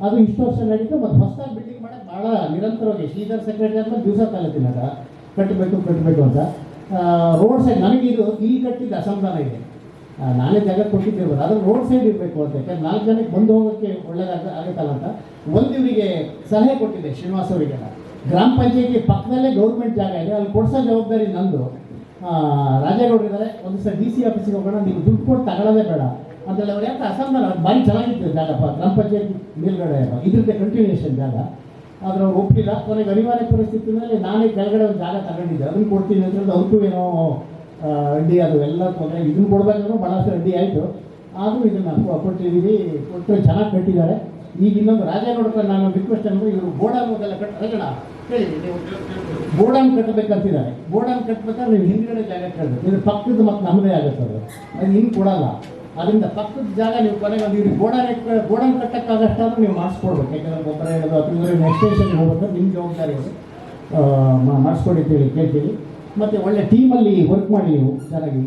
ಅದು ಇಷ್ಟು ವರ್ಷ ನಡೀತು ಮತ್ತು ಹೊಸದಾಗಿ ಬಿಲ್ಡಿಂಗ್ ಮಾಡೋದು ಭಾಳ ನಿರಂತರವಾಗಿ ಶ್ರೀಧರ್ ಸೆಕ್ರೆಟರಿ ಅಂತ ದಿವಸ ಕಾಲತ್ತಿನಾಗ ಕಟ್ಟಬೇಕು ಕಟ್ಟಬೇಕು ಅಂತ. ರೋಡ್ ಸೈಡ್ ನನಗೆ ಇದು ಇಲ್ಲಿ ಕಟ್ಟಿದ್ದು ಅಸಮಾಧಾನ ಇದೆ. ನಾನೇ ಜಾಗ ಕೊಟ್ಟಿದ್ದಿರ್ಬೋದು ಆದರೆ ರೋಡ್ ಸೈಡ್ ಇರಬೇಕು ಅಂತ. ಯಾಕಂದ್ರೆ ನಾಲ್ಕು ಜನಕ್ಕೆ ಬಂದು ಹೋಗೋಕ್ಕೆ ಒಳ್ಳೇದಾಗ ಆಗುತ್ತಲ್ಲ ಅಂತ. ಒಂದು ಇವರಿಗೆ ಸಲಹೆ ಕೊಟ್ಟಿದ್ದೆ ಶ್ರೀನಿವಾಸ ಅವರಿಗೆಲ್ಲ. ಗ್ರಾಮ ಪಂಚಾಯತಿ ಪಕ್ಕದಲ್ಲೇ ಗೌರ್ಮೆಂಟ್ ಜಾಗ ಇದೆ. ಅಲ್ಲಿ ಕೊಡ್ಸೋ ಜವಾಬ್ದಾರಿ ನಂದು. ರಾಜೇಗೌಡರಿದ್ದಾರೆ ಒಂದು ಸಲ ಡಿ ಸಿ ಆಫೀಸಿಗೆ ಹೋಗೋಣ. ನೀವು ದುಡ್ಡು ಕೊಟ್ಟು ತಗೊಳ್ಳೋದೇ ಬೇಡ. ಅಂತೇಳಿ ಅವ್ರು ಯಾಕೆ ಅಸಮಾಧಾನ ಅವ್ರು ಚೆನ್ನಾಗಿತ್ತು ಜಾಗಪ್ಪ ಗ್ರಾಮ ಪಂಚಾಯತಿ ಮೇಲ್ಗಡೆ ಇದ್ರದ್ದೇ ಕಂಟಿನ್ಯೂಷನ್ ಜಾಗ. ಆದರೆ ಅವ್ರು ಒಪ್ಪಿಲ್ಲ. ಕೊನೆಗೆ ಅನಿವಾರ್ಯ ಪರಿಸ್ಥಿತಿನಲ್ಲಿ ನಾನೇ ಕೆಳಗಡೆ ಒಂದು ಜಾಗ ತಗೊಂಡಿದ್ದೆ. ಅದನ್ನು ಕೊಡ್ತೀನಿ ಅಂತ ಹೇಳಿದ್ರೆ ಅವ್ರಿಗೂ ಏನೋ ಅಡ್ಡಿ ಅದು ಎಲ್ಲ ತೊಂದರೆ ಇದನ್ನು ಕೊಡಬೇಕಾದ್ರೂ ಭಾಳಷ್ಟು ಅಡ್ಡಿ ಆಯಿತು. ಆದರೂ ಇದನ್ನು ಕೊಟ್ಟಿದ್ದೀವಿ ಕೊಟ್ಟರೆ ಚೆನ್ನಾಗಿ ಕಟ್ಟಿದ್ದಾರೆ. ಈಗ ಇನ್ನೊಂದು ರಾಜೇಗೌಡ ನಾನು ರಿಕ್ವೆಸ್ಟ್ ಅಂದರೆ ಇವರು ಗೋಡನ್ ಅದೆಲ್ಲ ಕಟ್ ರಗಡ ಹೇಳಿ ನೀವು ಗೋಡನ್ ಕಟ್ಟಬೇಕಂತಿದ್ದಾರೆ ಗೋಡನ್ ಕಟ್ಟಬೇಕಾದ್ರೆ ನೀವು ಹಿಂದ್ಗಡೆ ಜಾಗ ಕೇಳಬೇಕು ಇದು ಪಕ್ಕದ ಮತ್ತು ನಮ್ಮದೇ ಆಗುತ್ತೆ ಅದು. ಅದು ಹಿಂಗೆ ಕೊಡಲ್ಲ. ಅದರಿಂದ ಪಕ್ಕದ ಜಾಗ ನೀವು ಕೊನೆಗೆ ಒಂದು ಇವ್ರಿಗೆ ಗೋಡನ್ ಗೋಡನ್ ಕಟ್ಟಕ್ಕಾಗಷ್ಟಾದ್ರೂ ನೀವು ಮಾಡಿಸ್ಕೊಡ್ಬೇಕು. ಯಾಕಂದ್ರೆ ಗೊಬ್ಬರ ಹೇಳೋದು ಅಥವಾ ಇವ್ರಿಗೆ ಎಕ್ಸ್ಟೆನ್ಷನ್ ಹೋಗ್ಬೇಕು ನಿಮ್ಮ ಜವಾಬ್ದಾರಿ ಅದು. ಕೇಳ್ತೀನಿ ಮತ್ತು ಒಳ್ಳೆ ಟೀಮಲ್ಲಿ ವರ್ಕ್ ಮಾಡಿ ನೀವು. ಚೆನ್ನಾಗಿ.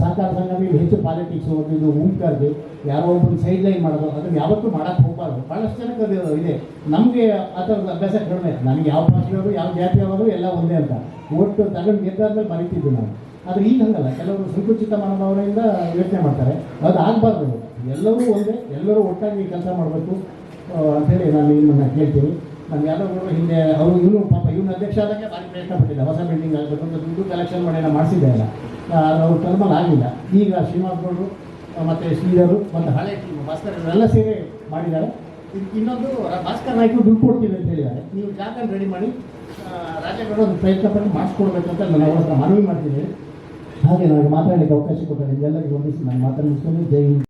ಸಹಕಾರ ಸಂಘದಲ್ಲಿ ಹೆಚ್ಚು ಪಾಲಿಟಿಕ್ಸ್ ಇದು ಗುಂಪುಗಾರಿಕೆ ಯಾರೋ ಒಬ್ಬರು ಸೈಡ್ ಲೈನ್ ಮಾಡೋದು, ಅದನ್ನು ಯಾವತ್ತೂ ಮಾಡೋಕ್ಕೆ ಹೋಗಬಾರ್ದು. ಭಾಳಷ್ಟು ಜನಕ್ಕೆ ಅದು ಇದೆ. ನಮಗೆ ಆ ಥರದ ಅಭ್ಯಾಸ ಕಡಿಮೆ. ನನಗೆ ಯಾವ ಭಾಷೆಯವರು, ಯಾವ ಜಾತಿಯವರು ಎಲ್ಲ ಒಂದೇ ಅಂತ. ಒಟ್ಟು ತಗೊಂಡು ಗೆದ್ದಾದ್ಮೇಲೆ ಬರೀತಿದ್ದು ನಾನು ಆದರೆ ಈಗ ಹಂಗಲ್ಲ ಕೆಲವರು ಸಂಕುಚಿತ ಮನೋಭಾವನೆಯಿಂದ ಯೋಚನೆ ಮಾಡ್ತಾರೆ. ಅದು ಆಗಬಾರ್ದು. ಎಲ್ಲರೂ ಒಂದೇ, ಎಲ್ಲರೂ ಒಟ್ಟಾಗಿ ಕೆಲಸ ಮಾಡಬೇಕು. ಅಂತೇಳಿ ನಾನು ನಿಮ್ಮನ್ನು ಕೇಳ್ತೀನಿ. ನಾನು ಯಾವ್ದೋ ಹಿಂದೆ, ಅವರು ಇವನು ಪಾಪ, ಇವನು ಅಧ್ಯಕ್ಷ ಆದಾಗೆ ಭಾರಿ ಪ್ರಯತ್ನ ಪಟ್ಟಿದ್ದ. ಹೊಸ ಬಿಲ್ಡಿಂಗ್ ಆಗಬೇಕು ಅಂತ ದುಡ್ಡು ಕಲೆಕ್ಷನ್ ಮಾಡಿ ನಾನು ಮಾಡಿಸಿದ್ದೆ ಅಲ್ಲ. ಅವ್ರು ಟರ್ಮಲ್ ಆಗಿಲ್ಲ. ಈಗ ಶ್ರೀನಿವಾಸ್ ಗೌಡರು ಮತ್ತು ಶ್ರೀಧರು, ಮತ್ತು ಹಳೆ ಟೀಮ್ ಭಾಸ್ಕರ್ ಎಲ್ಲ ಸೇರಿ ಮಾಡಿದ್ದಾರೆ. ಇನ್ನೊಂದು ಭಾಸ್ಕರ್ ನಾಯ್ಕು ದುಡ್ಡು ಕೊಡ್ತೀವಿ ಅಂತ ಹೇಳಿದ್ದಾರೆ. ನೀವು ಜಾಗ ರೆಡಿ ಮಾಡಿ ರಾಜ್ಯಗಳು ರಾಜೇಗೌಡ ಒಂದು ಪ್ರಯತ್ನ ಪಟ್ಟು ಮಾಡಿಸ್ಕೊಡ್ಬೇಕಂತ ನಾನು ಅವ್ರ ಹತ್ರ ಮನವಿ ಮಾಡ್ತೀನಿ ಹಾಗೆ ನನಗೆ ಮಾತಾಡಲಿಕ್ಕೆ ಅವಕಾಶ ಕೊಟ್ಟರೆ ಎಲ್ಲರಿಗೂ ವಂದಿಸಿ ನಾನು ಮಾತಾಡಿಸ್ಕೊಂಡು ಜೈ ಹಿಂದ್.